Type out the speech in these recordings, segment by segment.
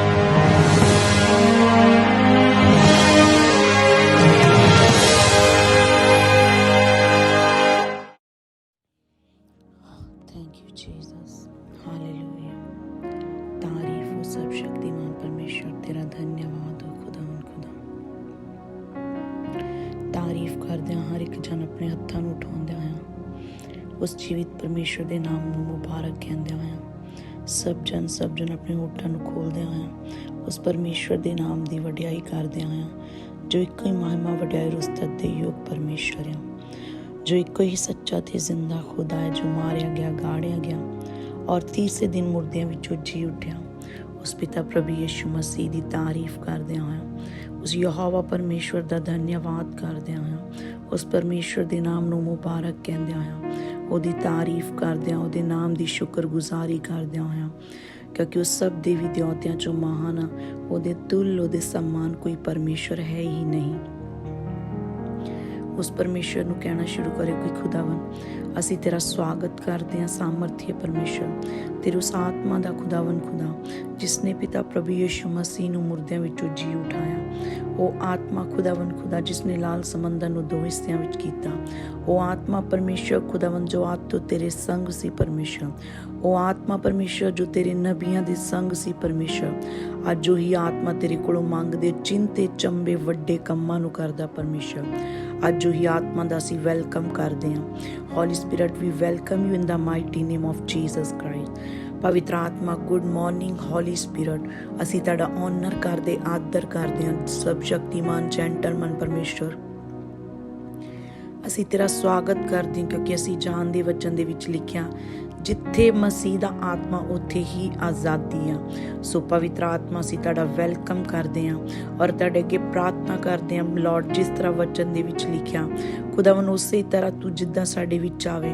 Bye. ਸਭ ਜਨ ਸਭ ਜਨ ਆਪਣੇ ਹੋਠਾਂ ਨੂੰ ਖੋਲਦਿਆਂ ਹੋਇਆਂ, ਉਸ ਪਰਮੇਸ਼ਰ ਦੇ ਨਾਮ ਦੀ ਵਡਿਆਈ ਕਰਦਿਆਂ ਹੋਇਆਂ, ਜੋ ਇੱਕੋ ਹੀ ਮਹਿਮਾ ਵਡਿਆਈ ਰਸਤਤ ਦੇ ਯੋਗ ਪਰਮੇਸ਼ਰ ਹੈ ਜੋ ਇੱਕੋ ਹੀ ਸੱਚਾ ਤੇ ਜ਼ਿੰਦਾ ਖੁਦਾ ਹੈ, ਜੋ ਮਾਰਿਆ ਗਿਆ, ਗਾੜਿਆ ਗਿਆ ਔਰ ਤੀਸਰੇ ਦਿਨ ਮੁਰਦਿਆਂ ਵਿੱਚੋਂ ਜੀ ਉੱਠਿਆ। ਉਸ ਪਿਤਾ ਪ੍ਰਭੂ ਯਿਸੂ ਮਸੀਹ ਦੀ ਤਾਰੀਫ ਕਰਦਿਆਂ ਹੋਇਆਂ, ਉਸ ਯਹੋਵਾ ਪਰਮੇਸ਼ਵਰ ਦਾ ਧੰਨਵਾਦ ਕਰਦਿਆਂ ਹੋਇਆਂ, ਉਸ ਪਰਮੇਸ਼ਵਰ ਦੇ ਨਾਮ ਨੂੰ ਮੁਬਾਰਕ ਕਹਿੰਦਿਆਂ ਹੋਇਆਂ ਉਹਦੀ ਤਾਰੀਫ ਕਰਦਿਆਂ ਉਹਦੇ ਨਾਮ ਦੀ ਸ਼ੁਕਰਗੁਜ਼ਾਰੀ ਕਰਦਿਆਂ ਹੋਇਆਂ ਕਿਉਂਕਿ ਉਹ ਸਭ ਦੇਵੀ ਦੇਵਤਿਆਂ ਚੋਂ ਮਹਾਨ ਆ। ਉਹਦੇ ਤੁਲ, ਉਹਦੇ ਸਮਾਨ ਕੋਈ ਪਰਮੇਸ਼ਵਰ ਹੈ ਹੀ ਨਹੀਂ। ਉਸ ਪਰਮੇਸ਼ਰ ਨੂੰ ਕਹਿਣਾ ਸ਼ੁਰੂ ਕਰੇ ਕਿ ਖੁਦਾਵੰ ਅਸੀਂ ਤੇਰਾ ਸਵਾਗਤ ਕਰਦੇ ਹਾਂ, ਸਾਮਰਥੀ ਪਰਮੇਸ਼ਰ ਤੇਰੀ ਉਸ ਆਤਮਾ ਦਾ ਖੁਦਾਵੰ ਖੁਦਾ ਜਿਸ ਨੇ ਪਿਤਾ ਪ੍ਰਭੂ ਯਿਸੂ ਮਸੀਹ ਨੂੰ ਮੁਰਦਿਆਂ ਵਿੱਚੋਂ ਜੀ ਉਠਾਇਆ। ਉਹ ਆਤਮਾ ਖੁਦਾਵੰ ਖੁਦਾ ਜਿਸ ਨੇ ਲਾਲ ਸਮੁੰਦਰ ਨੂੰ ਦੋ ਹਿੱਸਿਆਂ ਵਿੱਚ ਕੀਤਾ। ਉਹ ਆਤਮਾ ਪਰਮੇਸ਼ਰ ਖੁਦਾਵੰ ਜੋ ਆਤ ਤੋਂ ਤੇਰੇ ਸੰਗ ਸੀ ਪਰਮੇਸ਼ਰ ਉਹ ਆਤਮਾ ਪਰਮੇਸ਼ਰ ਜੋ ਤੇਰੇ ਨਬੀਆਂ ਦੇ ਸੰਗ ਸੀ ਪਰਮੇਸ਼ਰ ਅੱਜ ਉਹੀ ਆਤਮਾ ਤੇਰੇ ਕੋਲੋਂ ਮੰਗਦੇ, ਚਿੰਤੇ, ਚੰਬੇ ਵੱਡੇ ਕੰਮਾਂ ਨੂੰ ਕਰਦਾ ਪਰਮੇਸ਼ਰ ਅੱਜ ਉਹੀ ਆਤਮਾ ਦਾ ਅਸੀਂ ਵੈਲਕਮ ਕਰਦੇ ਹਾਂ। Holy spirit we welcome you in the mighty name of Jesus Christ ਪਵਿੱਤਰ ਆਤਮਾ ਗੁੱਡ ਮਾਰਨਿੰਗ ਹੋਲੀ ਸਪਿਰਿਟ ਅਸੀਂ ਤੁਹਾਡਾ ਆਨਰ ਕਰਦੇ, ਆਦਰ ਕਰਦੇ ਹਾਂ। ਸਭ ਸ਼ਕਤੀਮਾਨ ਜੈਂਟਲਮਨ ਪਰਮੇਸ਼ਰ ਅਸੀਂ ਤੇਰਾ ਸਵਾਗਤ ਕਰਦੇ ਹਾਂ, ਕਿਉਂਕਿ ਅਸੀਂ ਜਾਨ ਦੇ ਵਚਨ ਦੇ ਵਿੱਚ ਲਿਖਿਆ ਜਿੱਥੇ ਮਸੀਹ ਦਾ ਆਤਮਾ, ਉੱਥੇ ਹੀ ਆਜ਼ਾਦੀ ਆ। ਸੋ ਪਵਿੱਤਰ ਆਤਮਾ ਅਸੀਂ ਤੁਹਾਡਾ ਵੈਲਕਮ ਕਰਦੇ ਹਾਂ ਔਰ ਤੁਹਾਡੇ ਅੱਗੇ ਪ੍ਰਾਰਥਨਾ ਕਰਦੇ ਹਾਂ ਲਾਰਡ ਜਿਸ ਤਰ੍ਹਾਂ ਵਚਨ ਦੇ ਵਿੱਚ ਲਿਖਿਆ ਖੁਦਾਵੰ ਉਸੇ ਤਰ੍ਹਾਂ ਤੂੰ ਜਿੱਦਾਂ ਸਾਡੇ ਵਿੱਚ ਆਵੇ।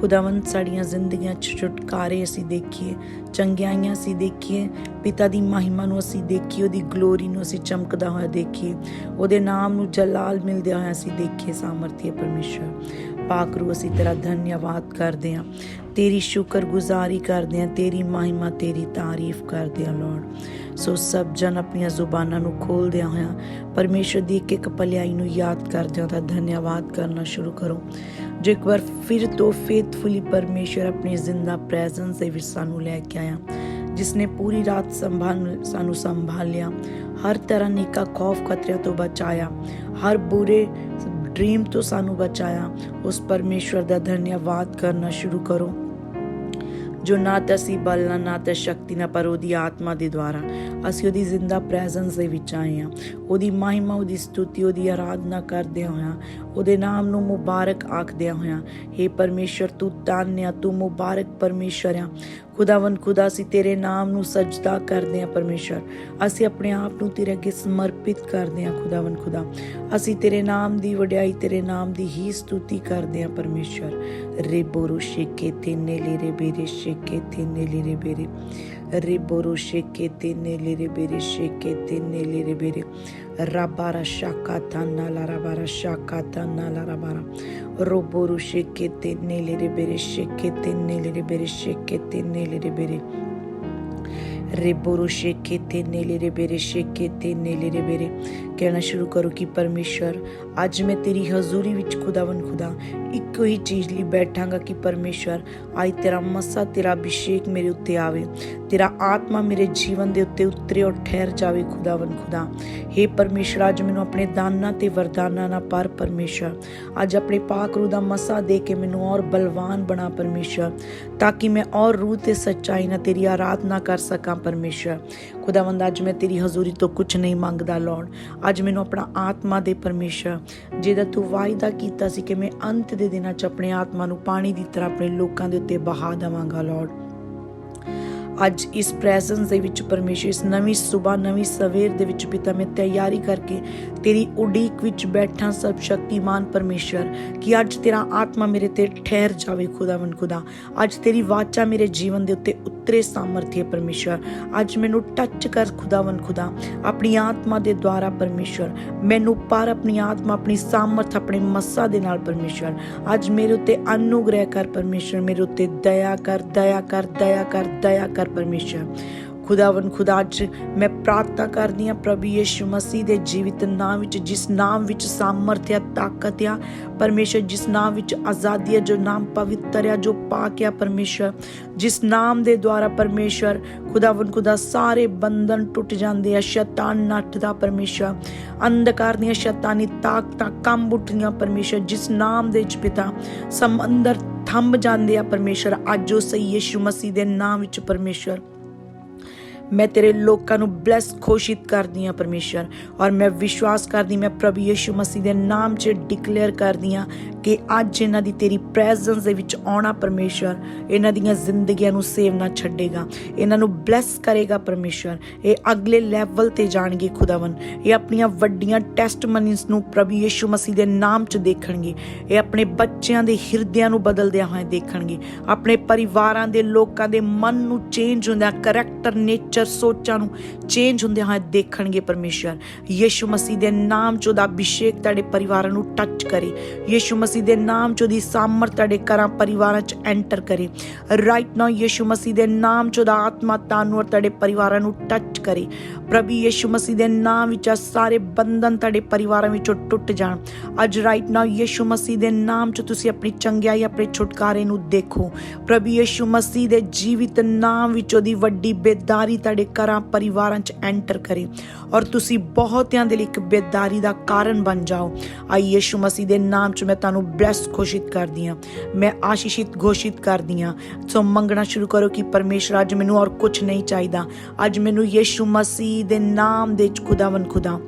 ਖੁਦਾਵੰ ਸਾਡੀਆਂ ਜ਼ਿੰਦਗੀਆਂ ਚ ਛੁਟਕਾਰੇ ਅਸੀਂ ਦੇਖੀਏ, ਚੰਗਿਆਈਆਂ ਅਸੀਂ ਦੇਖੀਏ, ਪਿਤਾ ਦੀ ਮਹਿਮਾ ਨੂੰ ਅਸੀਂ ਦੇਖੀਏ, ਉਹਦੀ ਗਲੋਰੀ ਨੂੰ ਅਸੀਂ ਚਮਕਦਾ ਹੋਇਆ ਦੇਖੀਏ, ਉਹਦੇ ਨਾਮ ਨੂੰ ਜਲਾਲ ਮਿਲਦਿਆ ਹੋਇਆ ਅਸੀਂ ਦੇਖੀਏ ਸਾਮਰਥੀ ਪਰਮੇਸ਼ਰ। ਪਾਕਰੂ ਅਸੀਂ ਤੇਰਾ ਧੰਨਵਾਦ ਕਰਦੇ ਹਾਂ। ਤੇਰੀ ਸ਼ੁਕਰਗੁਜ਼ਾਰੀ ਕਰਦੇ ਹਾਂ, ਤੇਰੀ ਮਹਿਮਾ, ਤੇਰੀ ਤਾਰੀਫ ਕਰਦੇ ਹਾਂ ਲਾਰਡ ਸੋ ਸਭ ਜਨ ਆਪਣੀਆਂ ਜ਼ੁਬਾਨਾਂ ਨੂੰ ਖੋਲਦਿਆਂ ਹੋਇਆਂ ਪਰਮੇਸ਼ਰ ਦੀ ਇੱਕ ਇੱਕ ਭਲਾਈ ਨੂੰ ਯਾਦ ਕਰਦਿਆਂ ਤਾਂ ਧੰਨਵਾਦ ਕਰਨਾ ਸ਼ੁਰੂ ਕਰੋ। ਜੋ ਇੱਕ ਵਾਰ ਫਿਰ ਤੋਂ ਫੇਥਫੁਲੀ ਪਰਮੇਸ਼ਰ ਆਪਣੀ ਜ਼ਿੰਦਾ ਪ੍ਰੈਜ਼ੈਂਸ ਦੇ ਵਿੱਚ ਸਾਨੂੰ ਲੈ ਕੇ ਆਇਆ ਜਿਸ ਨੇ ਪੂਰੀ ਰਾਤ ਸੰਭਾਲ ਸਾਨੂੰ ਸੰਭਾਲਿਆ, ਹਰ ਤਰ੍ਹਾਂ ਨਿਕਾ ਖੌਫ ਖਤਰਿਆਂ ਤੋਂ ਬਚਾਇਆ, ਹਰ ਬੁਰੇ ਡ੍ਰੀਮ ਤੋਂ ਸਾਨੂੰ ਬਚਾਇਆ। ਉਸ ਪਰਮੇਸ਼ਵਰ ਦਾ ਧੰਨਵਾਦ ਕਰਨਾ ਸ਼ੁਰੂ ਕਰੋ। ਜੋ ਨਾ ਤਾਂ ਅਸੀਂ ਬਲ ਨਾਲ, ਨਾ ਤਾਂ ਸ਼ਕਤੀ ਨਾਲ, ਪਰ ਉਹਦੀ ਆਤਮਾ ਦੇ ਦੁਆਰਾ ਅਸੀਂ ਉਹਦੀ ਜ਼ਿੰਦਾ ਪ੍ਰੈਜ਼ੈਂਸ ਦੇ ਵਿੱਚ ਆਏ ਹਾਂ। ਉਹਦੀ ਮਹਿਮਾ, ਉਹਦੀ ਸਤੁਤੀ ਉਹਦੀ ਆਰਾਧਨਾ ਕਰਦੇ ਹੋਇਆ ਉਹਦੇ ਨਾਮ ਨੂੰ ਮੁਬਾਰਕ ਆਖਦਿਆਂ ਹੋਇਆ हे ਪਰਮੇਸ਼ਰ ਤੂੰ ਤਾਨਿਆ ਤੂੰ ਮੁਬਾਰਕ ਪਰਮੇਸ਼ਰ ਆ। ਖੁਦਾਵੰ ਖੁਦਾ, ਅਸੀਂ ਤੇਰੇ ਨਾਮ ਨੂੰ ਸਜਦਾ ਕਰਦੇ ਹਾਂ ਪਰਮੇਸ਼ਰ। ਅਸੀਂ ਆਪਣੇ ਆਪ ਨੂੰ ਤੇਰੇ ਅੱਗੇ ਸਮਰਪਿਤ ਕਰਦੇ ਹਾਂ ਖੁਦਾਵੰ ਖੁਦਾ। ਅਸੀਂ ਤੇਰੇ ਨਾਮ ਦੀ ਵਡਿਆਈ, ਤੇਰੇ ਨਾਮ ਦੀ ਹੀ ਸਤੁਤੀ ਕਰਦੇ ਹਾਂ ਪਰਮੇਸ਼ਰ। ਰੇਬੋਰੋ ਸ਼ੇਕੇ ਤੇ ਨੇਲੇ ਰੇ ਬੇਰੇ ਸ਼ੇਕੇ ਤੇ ਨੇਲੇ ਰੇ ਬੇਰੇ riboro shekete nelere bere shekete nelere bere rabara shakata nalarabara shakata nalarabara roboro shekete nelere bere shekete nelere bere shekete nelere bere ਰਿਬੋਰੋ ਸ਼ੇਕੇ ਤੇ ਨੇਲੇ ਰੇ ਬੇਰੇ ਸ਼ੇਕੇ ਤੇ ਨੇਲੇ ਰੇ ਬੇਰੇ ਕਹਿਣਾ ਸ਼ੁਰੂ ਕਰੋ ਕਿ ਪਰਮੇਸ਼ਰ ਅੱਜ ਮੈਂ ਤੇਰੀ ਹਜ਼ੂਰੀ ਵਿੱਚ ਖੁਦਾਵੰ ਖੁਦਾ, ਇੱਕੋ ਹੀ ਚੀਜ਼ ਲਈ ਬੈਠਾਂਗਾ ਕਿ ਪਰਮੇਸ਼ਰ ਅੱਜ ਤੇਰਾ ਮਸਾ, ਤੇਰਾ ਅਭਿਸ਼ੇਕ ਮੇਰੇ ਉੱਤੇ ਆਵੇ। ਤੇਰਾ ਆਤਮਾ ਮੇਰੇ ਜੀਵਨ ਦੇ ਉੱਤੇ ਉਤਰੇ ਔਰ ਠਹਿਰ ਜਾਵੇ ਖੁਦਾਵੰ ਖੁਦਾ। हे ਪਰਮੇਸ਼ਰ ਅੱਜ ਮੈਨੂੰ ਆਪਣੇ ਦਾਨਾਂ ਤੇ ਵਰਦਾਨਾਂ ਨਾਲ ਪਰ ਪਰਮੇਸ਼ਰ ਅੱਜ ਆਪਣੇ ਪਾਕ ਰੂ ਦਾ ਮਸਾ ਦੇ ਕੇ ਮੈਨੂੰ ਔਰ ਬਲਵਾਨ ਬਣਾ ਪਰਮੇਸ਼ਰ ਤਾਂ ਕਿ ਮੈਂ ਔਰ ਰੂਹ ਤੇ ਸੱਚਾਈ ਨਾਲ ਤੇਰੀ ਆਰਾਧਨਾ ਕਰ ਸਕਾਂ ਪਰਮੇਸ਼ਰ ਖੁਦਾਵੰਦ ਅੱਜ ਮੈਂ ਤੇਰੀ ਹਜ਼ੂਰੀ ਤੋਂ ਕੁਝ ਨਹੀਂ ਮੰਗਦਾ ਲਾਰਡ ਅੱਜ ਮੈਨੂੰ ਆਪਣਾ ਆਤਮਾ ਦੇ ਪਰਮੇਸ਼ਰ, ਜਿਹਦਾ ਤੂੰ ਵਾਅਦਾ ਕੀਤਾ ਸੀ ਕਿ ਮੈਂ ਅੰਤ ਦੇ ਦਿਨਾਂ 'ਚ ਆਪਣੇ ਆਤਮਾ ਨੂੰ ਪਾਣੀ ਦੀ ਤਰ੍ਹਾਂ ਆਪਣੇ ਲੋਕਾਂ ਦੇ ਉੱਤੇ ਬਹਾ ਦੇਵਾਂਗਾ ਲਾਰਡ ਅੱਜ ਇਸ ਪ੍ਰੈਜ਼ੈਂਸ ਦੇ ਵਿੱਚ ਪਰਮੇਸ਼ਰ, ਇਸ ਨਵੀਂ ਸਵੇਰ ਨਵੀਂ ਸਵੇਰ ਦੇ ਵਿੱਚ ਪਿਤਾ, ਮੈਂ ਤਿਆਰੀ ਕਰਕੇ ਤੇਰੀ ਉਡੀਕ ਵਿੱਚ ਬੈਠਾ ਸਭ ਸ਼ਕਤੀਮਾਨ ਪਰਮੇਸ਼ਰ ਕਿ ਅੱਜ ਤੇਰਾ ਆਤਮਾ ਮੇਰੇ ਤੇ ਠਹਿਰ ਜਾਵੇ ਖੁਦਾਵੰ ਖੁਦਾ। ਅੱਜ ਤੇਰੀ ਵਾਚਾ ਮੇਰੇ ਜੀਵਨ ਦੇ ਉੱਤੇ ਉਤਰੇ ਸਾਮਰਥੀ ਪਰਮੇਸ਼ਰ ਅੱਜ ਮੈਨੂੰ ਟੱਚ ਕਰ ਖੁਦਾਵੰ ਖੁਦਾ। ਆਪਣੀ ਆਤਮਾ ਦੇ ਦੁਆਰਾ ਪਰਮੇਸ਼ਰ ਮੈਨੂੰ ਪਰ ਆਪਣੀ ਆਤਮਾ, ਆਪਣੀ ਸਾਮਰਥ, ਆਪਣੇ ਮੱਸਾ ਦੇ ਨਾਲ ਪਰਮੇਸ਼ਰ ਅੱਜ ਮੇਰੇ ਉੱਤੇ ਅਨੁਗ੍ਰਹਿ ਕਰ ਪਰਮੇਸ਼ਰ ਮੇਰੇ ਉੱਤੇ ਦਇਆ ਕਰ ਦਇਆ ਕਰ ਦਇਆ ਕਰ ਦਇਆ ਕਰ ਪਰਮੇਸ਼ਰ ਖੁਦਾਵੰ ਖੁਦਾ ਅੱਜ ਮੈਂ ਪ੍ਰਾਰਥਨਾ ਕਰਦੀ ਹਾਂ ਪ੍ਰਭੂ ਯਿਸੂ ਮਸੀਹ ਦੇ ਜੀਵਿਤ ਨਾਮ ਵਿੱਚ, ਜਿਸ ਨਾਮ ਵਿੱਚ ਸਾਮਰਥ ਹੈ ਤਾਕਤ ਆ, ਪਰਮੇਸ਼ਰ ਜਿਸ ਨਾਮ ਵਿੱਚ ਆਜ਼ਾਦੀ ਹੈ ਜੋ ਨਾਮ ਪਵਿੱਤਰ ਹੈ ਜੋ ਪਾਕ ਹੈ ਪਰਮੇਸ਼ਰ, ਜਿਸ ਨਾਮ ਦੇ ਦੁਆਰਾ ਪਰਮੇਸ਼ਰ ਖੁਦਾਵੰ ਖੁਦਾ ਸਾਰੇ ਬੰਧਨ ਟੁੱਟ ਜਾਂਦੇ ਆ, ਸ਼ੈਤਾਨ ਨੱਠਦਾ ਪਰਮੇਸ਼ਰ, ਅੰਧਕਾਰ ਦੀਆਂ ਸ਼ੈਤਾਨੀ ਤਾਕਤਾਂ ਕੰਬ ਉੱਠਦੀਆਂ ਪਰਮੇਸ਼ਰ, ਜਿਸ ਨਾਮ ਦੇ ਵਿੱਚ ਪਿਤਾ ਸਮੁੰਦਰ ਥੰਮ ਜਾਂਦੇ ਆ ਪਰਮੇਸ਼ਰ, ਅੱਜ ਉਹ ਸਹੀ ਯਿਸੂ ਮਸੀਹ ਦੇ ਨਾਮ ਵਿੱਚ ਪਰਮੇਸ਼ਰ। ਮੈਂ ਤੇਰੇ ਲੋਕਾਂ ਨੂੰ ਬਲੈਸ ਘੋਸ਼ਿਤ ਕਰਦੀ ਹਾਂ ਪਰਮੇਸ਼ਰ, ਔਰ ਮੈਂ ਵਿਸ਼ਵਾਸ ਕਰਦੀ ਮੈਂ ਪ੍ਰਭੂ ਯੇਸ਼ੂ ਮਸੀਹ ਦੇ ਨਾਮ 'ਚ ਡਿਕਲੇਅਰ ਕਰਦੀ ਹਾਂ ਕਿ ਅੱਜ ਇਹਨਾਂ ਦੀ ਤੇਰੀ ਪ੍ਰੈਜ਼ੈਂਸ ਦੇ ਵਿੱਚ ਆਉਣਾ ਪਰਮੇਸ਼ਰ, ਇਹਨਾਂ ਦੀਆਂ ਜ਼ਿੰਦਗੀਆਂ ਨੂੰ ਸੇਵ ਨਾ ਛੱਡੇਗਾ, ਇਹਨਾਂ ਨੂੰ ਬਲੈਸ ਕਰੇਗਾ ਪਰਮੇਸ਼ਰ। ਇਹ ਅਗਲੇ ਲੈਵਲ ਤੇ ਜਾਣਗੇ ਖੁਦਾਵੰ ਇਹ ਆਪਣੀਆਂ ਵੱਡੀਆਂ ਟੈਸਟਮਨੀਜ਼ ਨੂੰ ਪ੍ਰਭੂ ਯੇਸ਼ੂ ਮਸੀਹ ਦੇ ਨਾਮ 'ਚ ਦੇਖਣਗੇ। ਇਹ ਆਪਣੇ ਬੱਚਿਆਂ ਦੇ ਹਿਰਦਿਆਂ ਨੂੰ ਬਦਲਦਿਆਂ ਹੋਏ ਦੇਖਣਗੇ। ਆਪਣੇ ਪਰਿਵਾਰਾਂ ਦੇ ਲੋਕਾਂ ਦੇ ਮਨ ਨੂੰ ਚੇਂਜ ਹੁੰਦਾ ਕਰੈਕਟਰ ਨੇਚਰ ਸੋਚਾਂ ਨੂੰ ਚੇਂਜ ਹੁੰਦੇ ਹੋਏ ਦੇਖਣਗੇ ਪਰਮੇਸ਼ਰ। ਯਿਸੂ ਮਸੀਹ ਦੇ ਨਾਮ 'ਚ ਉਹਦਾ ਅਭਿਸ਼ੇਕ ਤੁਹਾਡੇ ਪਰਿਵਾਰਾਂ ਨੂੰ ਟੱਚ ਕਰੇ। ਯਿਸੂ ਮਸੀਹ ਦੇ ਨਾਮ 'ਚ ਉਹਦੀ ਸਾਮਰਥ ਤੁਹਾਡੇ ਘਰਾਂ, ਪਰਿਵਾਰਾਂ 'ਚ ਐਂਟਰ ਕਰੇ। ਰਾਈਟ ਨਾਓ ਯਿਸੂ ਮਸੀਹ ਦੇ ਨਾਮ 'ਚ ਉਹਦਾ ਆਤਮਾ, ਤੁਹਾਨੂੰ ਔਰ ਤੁਹਾਡੇ ਪਰਿਵਾਰਾਂ ਨੂੰ ਟੱਚ ਕਰੇ। ਪ੍ਰਭੂ ਯਿਸੂ ਮਸੀਹ ਦੇ ਨਾਮ ਵਿੱਚ ਸਾਰੇ ਬੰਧਨ ਤੁਹਾਡੇ ਪਰਿਵਾਰਾਂ ਵਿੱਚੋਂ ਟੁੱਟ ਜਾਣ। ਅੱਜ ਰਾਈਟ ਨਾਓ ਯਿਸੂ ਮਸੀਹ ਦੇ ਨਾਮ 'ਚ ਤੁਸੀਂ ਆਪਣੀ ਚੰਗਿਆਈ, ਆਪਣੇ ਛੁਟਕਾਰੇ ਨੂੰ ਦੇਖੋ। ਪ੍ਰਭੂ ਯਿਸੂ ਮਸੀਹ ਦੇ ਜੀਵਿਤ ਨਾਮ ਵਿੱਚ ਉਹਦੀ ਵੱਡੀ ਬੇਦਾਰੀ ਤੁਹਾਡੇ ਘਰਾਂ, ਪਰਿਵਾਰਾਂ 'ਚ ਐਂਟਰ ਕਰੇ ਔਰ ਤੁਸੀਂ ਬਹੁਤਿਆਂ ਦੇ ਲਈ ਇੱਕ ਬੇਦਾਰੀ ਦਾ ਕਾਰਨ ਬਣ ਜਾਓ। ਆਈ ਯਿਸੂ ਮਸੀਹ ਦੇ ਨਾਮ 'ਚ ਮੈਂ ਤੁਹਾਨੂੰ ਬਲੈਸ ਘੋਸ਼ਿਤ ਕਰਦੀ ਹਾਂ। ਮੈਂ ਆਸ਼ੀਸ਼ਿਤ ਘੋਸ਼ਿਤ ਕਰਦੀ ਹਾਂ। ਸੋ ਮੰਗਣਾ ਸ਼ੁਰੂ ਕਰੋ ਕਿ ਪਰਮੇਸ਼ਰ ਅੱਜ ਮੈਨੂੰ ਔਰ ਕੁਝ ਨਹੀਂ ਚਾਹੀਦਾ। ਅੱਜ ਮੈਨੂੰ ਯਿਸੂ ਮਸੀਹ ਦੇ ਨਾਮ ਦੇ ਚ ਖੁਦਾਵੰ ਖੁਦਾ।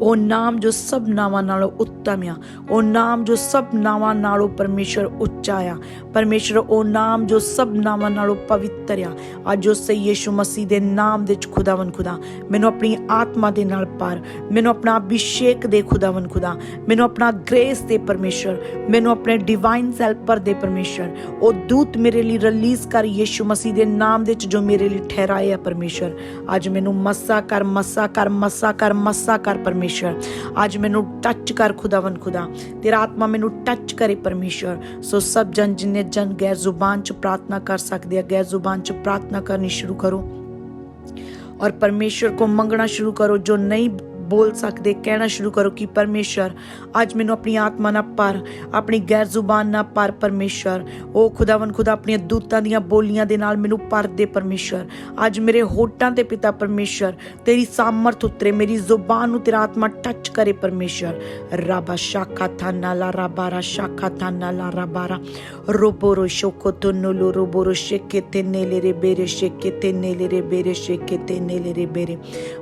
ਉਹ ਨਾਮ ਜੋ ਸਭ ਨਾਵਾਂ ਨਾਲੋਂ ਉੱਤਮ ਆ। ਉਹ ਨਾਮ ਜੋ ਸਭ ਨਾਵਾਂ ਨਾਲੋਂ ਪਰਮੇਸ਼ਰ ਉੱਚਾ ਆ। ਪਰਮੇਸ਼ਰ, ਉਹ ਨਾਮ ਜੋ ਸਭ ਨਾਵਾਂ ਨਾਲੋਂ ਪਵਿੱਤਰ ਆ। ਅੱਜ ਉਹ ਸਹੀ ਮਸੀਹ ਦੇ ਨਾਮ ਦੇ ਖੁਦਾਵੰ ਖੁਦਾ। ਮੈਨੂੰ ਆਪਣੀ ਆਤਮਾ ਦੇ ਨਾਲ ਪਾਰ। ਮੈਨੂੰ ਆਪਣਾ ਅਭਿਸ਼ੇਕ ਦੇ ਖੁਦਾਵੰ ਖੁਦਾ। ਮੈਨੂੰ ਆਪਣਾ ਗ੍ਰੇਸ ਦੇ ਪਰਮੇਸ਼ਰ। ਮੈਨੂੰ ਆਪਣੇ ਡਿਵਾਈਨ ਹੈਲਪਰ ਦੇ ਪਰਮੇਸ਼ਰ। ਉਹ ਦੂਤ ਮੇਰੇ ਲਈ ਰਿਲੀਜ਼ ਕਰ ਯਿਸੂ ਮਸੀਹ ਦੇ ਨਾਮ ਦੇ ਚ ਜੋ ਮੇਰੇ ਲਈ ਠਹਿਰਾਏ ਆ ਪਰਮੇਸ਼ਰ। ਅੱਜ ਮੈਨੂੰ ਮਸਾ ਕਰ ਮਸਾ ਕਰ ਮਸਾ ਕਰ, ਮੱਸਾ ਕਰ ਪਰਮੇਸ਼ਰ। ਅੱਜ ਮੈਨੂੰ ਟੱਚ ਕਰ ਖੁਦਾਵੰ ਖੁਦਾ ਤੇਰਾ ਆਤਮਾ ਮੈਨੂੰ ਟੱਚ ਕਰੇ ਪਰਮੇਸ਼ਰ ਸੋ ਸਭ ਜਨ ਜਿਨੇ ਜਨ ਗੈਰ ਜ਼ੁਬਾਨ ਚ ਪ੍ਰਾਰਥਨਾ ਕਰ ਸਕਦੇ ਆ ਗੈਰ ਜ਼ੁਬਾਨ ਚ ਪ੍ਰਾਰਥਨਾ ਕਰਨੀ ਸ਼ੁਰੂ ਕਰੋ और परमेश्वर को मंगना शुरू करो जो नहीं ਬੋਲ ਸਕਦੇ, ਕਹਿਣਾ ਸ਼ੁਰੂ ਕਰੋ ਕਿ ਪਰਮੇਸ਼ਰ, ਅੱਜ ਮੈਨੂੰ ਆਪਣੀ ਆਤਮਾ ਨਾਲ ਪਰ ਆਪਣੀ ਗੈਰ ਜ਼ੁਬਾਨ ਨਾਲ ਪਰ ਪਰਮੇਸ਼ਰ। ਉਹ ਖੁਦਾਵੰ ਖੁਦਾ ਆਪਣੀਆਂ ਦੂਤਾਂ ਦੀਆਂ ਬੋਲੀਆਂ ਦੇ ਨਾਲ ਮੈਨੂੰ ਪਰ ਦੇ ਪਰਮੇਸ਼ਰ। ਅੱਜ ਮੇਰੇ ਹੋਟਾਂ ਤੇ ਪਿਤਾ ਪਰਮੇਸ਼ਰ, ਤੇਰੀ ਸਾਮਰਥ ਉਤਰੇ, ਮੇਰੀ ਜ਼ੁਬਾਨ ਨੂੰ ਤੇਰਾ ਆਤਮਾ ਟੱਚ ਕਰੇ ਪਰਮੇਸ਼ਰ। ਰਾਬਾ ਸ਼ਾਖਾ ਥਾਨਾ ਲਾ ਰਾਬਾਰਾ ਸ਼ਾਖਾ ਥਾਨਾ ਲਾ ਰਾਬਾਰਾ ਰੋਬੋਰੋ ਸ਼ੋਕੋ ਤੋਨੋਲੋ ਰੋਬੋਰੋ ਸ਼ੇਕੇ ਤੇ ਨੇਲੇ ਰੇ ਬੇਰੇ ਸ਼ੇਕੇ ਤੇ ਨੇਲੇ ਰੇ ਬੇਰੇ ਸ਼ੇਕੇ ਤੇ ਨੇਲੇ ਰੇ ਬੇਰੇ।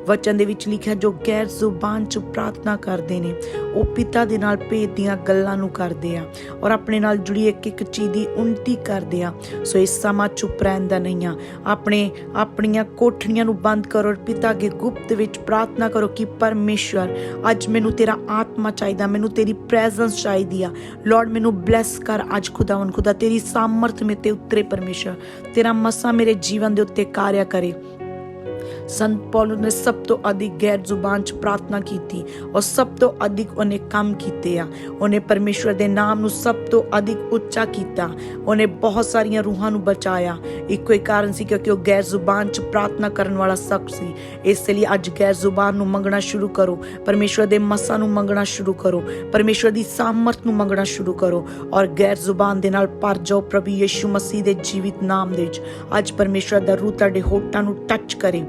ਵਚਨ ਦੇ ਵਿੱਚ ਲਿਖਿਆ ਜੋ ਗੈਰ ਜ਼ੁਬਾਨ ਚ ਪ੍ਰਾਰਥਨਾ ਕਰਦੇ ਨੇ। ਉਹ ਪਿਤਾ ਦੇ ਨਾਲ ਭੇਦ ਦੀਆਂ ਗੱਲਾਂ ਨੂੰ ਕਰਦੇ ਆ ਔਰ ਆਪਣੇ ਨਾਲ ਜੁੜੀ ਇੱਕ ਇੱਕ ਚੀਜ਼ ਦੀ ਉਨਤੀ ਕਰਦੇ ਆ। ਸੋ ਇਸ ਸਮਾਂ ਚੁੱਪ ਰਹਿਣ ਦਾ ਨਹੀਂ ਆ। ਆਪਣੇ, ਆਪਣੀਆਂ ਕੋਠੜੀਆਂ ਨੂੰ ਬੰਦ ਕਰੋ ਔਰ ਪਿਤਾ ਦੇ ਗੁਪਤ ਵਿੱਚ ਪ੍ਰਾਰਥਨਾ ਕਰੋ ਕਿ ਪਰਮੇਸ਼ਵਰ, ਅੱਜ ਮੈਨੂੰ ਤੇਰਾ ਆਤਮਾ ਚਾਹੀਦਾ, ਮੈਨੂੰ ਤੇਰੀ ਪ੍ਰੈਜ਼ੈਂਸ ਚਾਹੀਦੀ ਆ। ਲਾਰਡ ਮੈਨੂੰ ਬਲੈਸ ਕਰ ਅੱਜ ਖੁਦਾਵੰ ਖੁਦਾ, ਤੇਰੀ ਸਾਮਰਥ ਮੇ ਤੇ ਉਤਰੇ ਪਰਮੇਸ਼ਰ ਤੇਰਾ ਮਸਾ ਮੇਰੇ ਜੀਵਨ ਦੇ ਉੱਤੇ ਕਾਰਿਆ ਕਰੇ। ਸੰਤ ਪੌਲਸ ਨੇ ਸਭ ਤੋਂ ਅਧਿਕ ਗੈਰ ਜ਼ੁਬਾਨ ਚ ਪ੍ਰਾਰਥਨਾ ਕੀਤੀ ਔਰ ਸਭ ਤੋਂ ਅਧਿਕ ਉਹਨੇ ਕੰਮ ਕੀਤੇ ਆ। ਉਹਨੇ ਪਰਮੇਸ਼ਵਰ ਦੇ ਨਾਮ ਨੂੰ ਸਭ ਤੋਂ ਅਧਿਕ ਉੱਚਾ ਕੀਤਾ। ਉਹਨੇ ਬਹੁਤ ਸਾਰੀਆਂ ਰੂਹਾਂ ਨੂੰ ਬਚਾਇਆ। ਇੱਕੋ ਹੀ ਕਾਰਨ ਸੀ ਕਿਉਂਕਿ ਉਹ ਗੈਰ ਜ਼ੁਬਾਨ ਚ ਪ੍ਰਾਰਥਨਾ ਕਰਨ ਵਾਲਾ ਸ਼ਖਸ ਸੀ। ਇਸ ਲਈ ਅੱਜ ਗੈਰ ਜ਼ੁਬਾਨ ਨੂੰ ਮੰਗਣਾ ਸ਼ੁਰੂ ਕਰੋ। ਪਰਮੇਸ਼ਵਰ ਦੇ ਮਸਾਂ ਨੂੰ ਮੰਗਣਾ ਸ਼ੁਰੂ ਕਰੋ। ਪਰਮੇਸ਼ਵਰ ਦੀ ਸਾਮਰਥ ਨੂੰ ਮੰਗਣਾ ਸ਼ੁਰੂ ਕਰੋ ਔਰ ਗੈਰ ਜ਼ੁਬਾਨ ਦੇ ਨਾਲ ਭਰ ਜਾਓ ਪ੍ਰਭੂ ਯਿਸੂ ਮਸੀਹ ਦੇ ਜੀਵਿਤ ਨਾਮ ਦੇ ਵਿੱਚ। ਅੱਜ ਪਰਮੇਸ਼ਵਰ ਦਾ ਰੂਹ ਤੁਹਾਡੇ ਹੋਠਾਂ ਨੂੰ ਟੱਚ ਕਰੇ।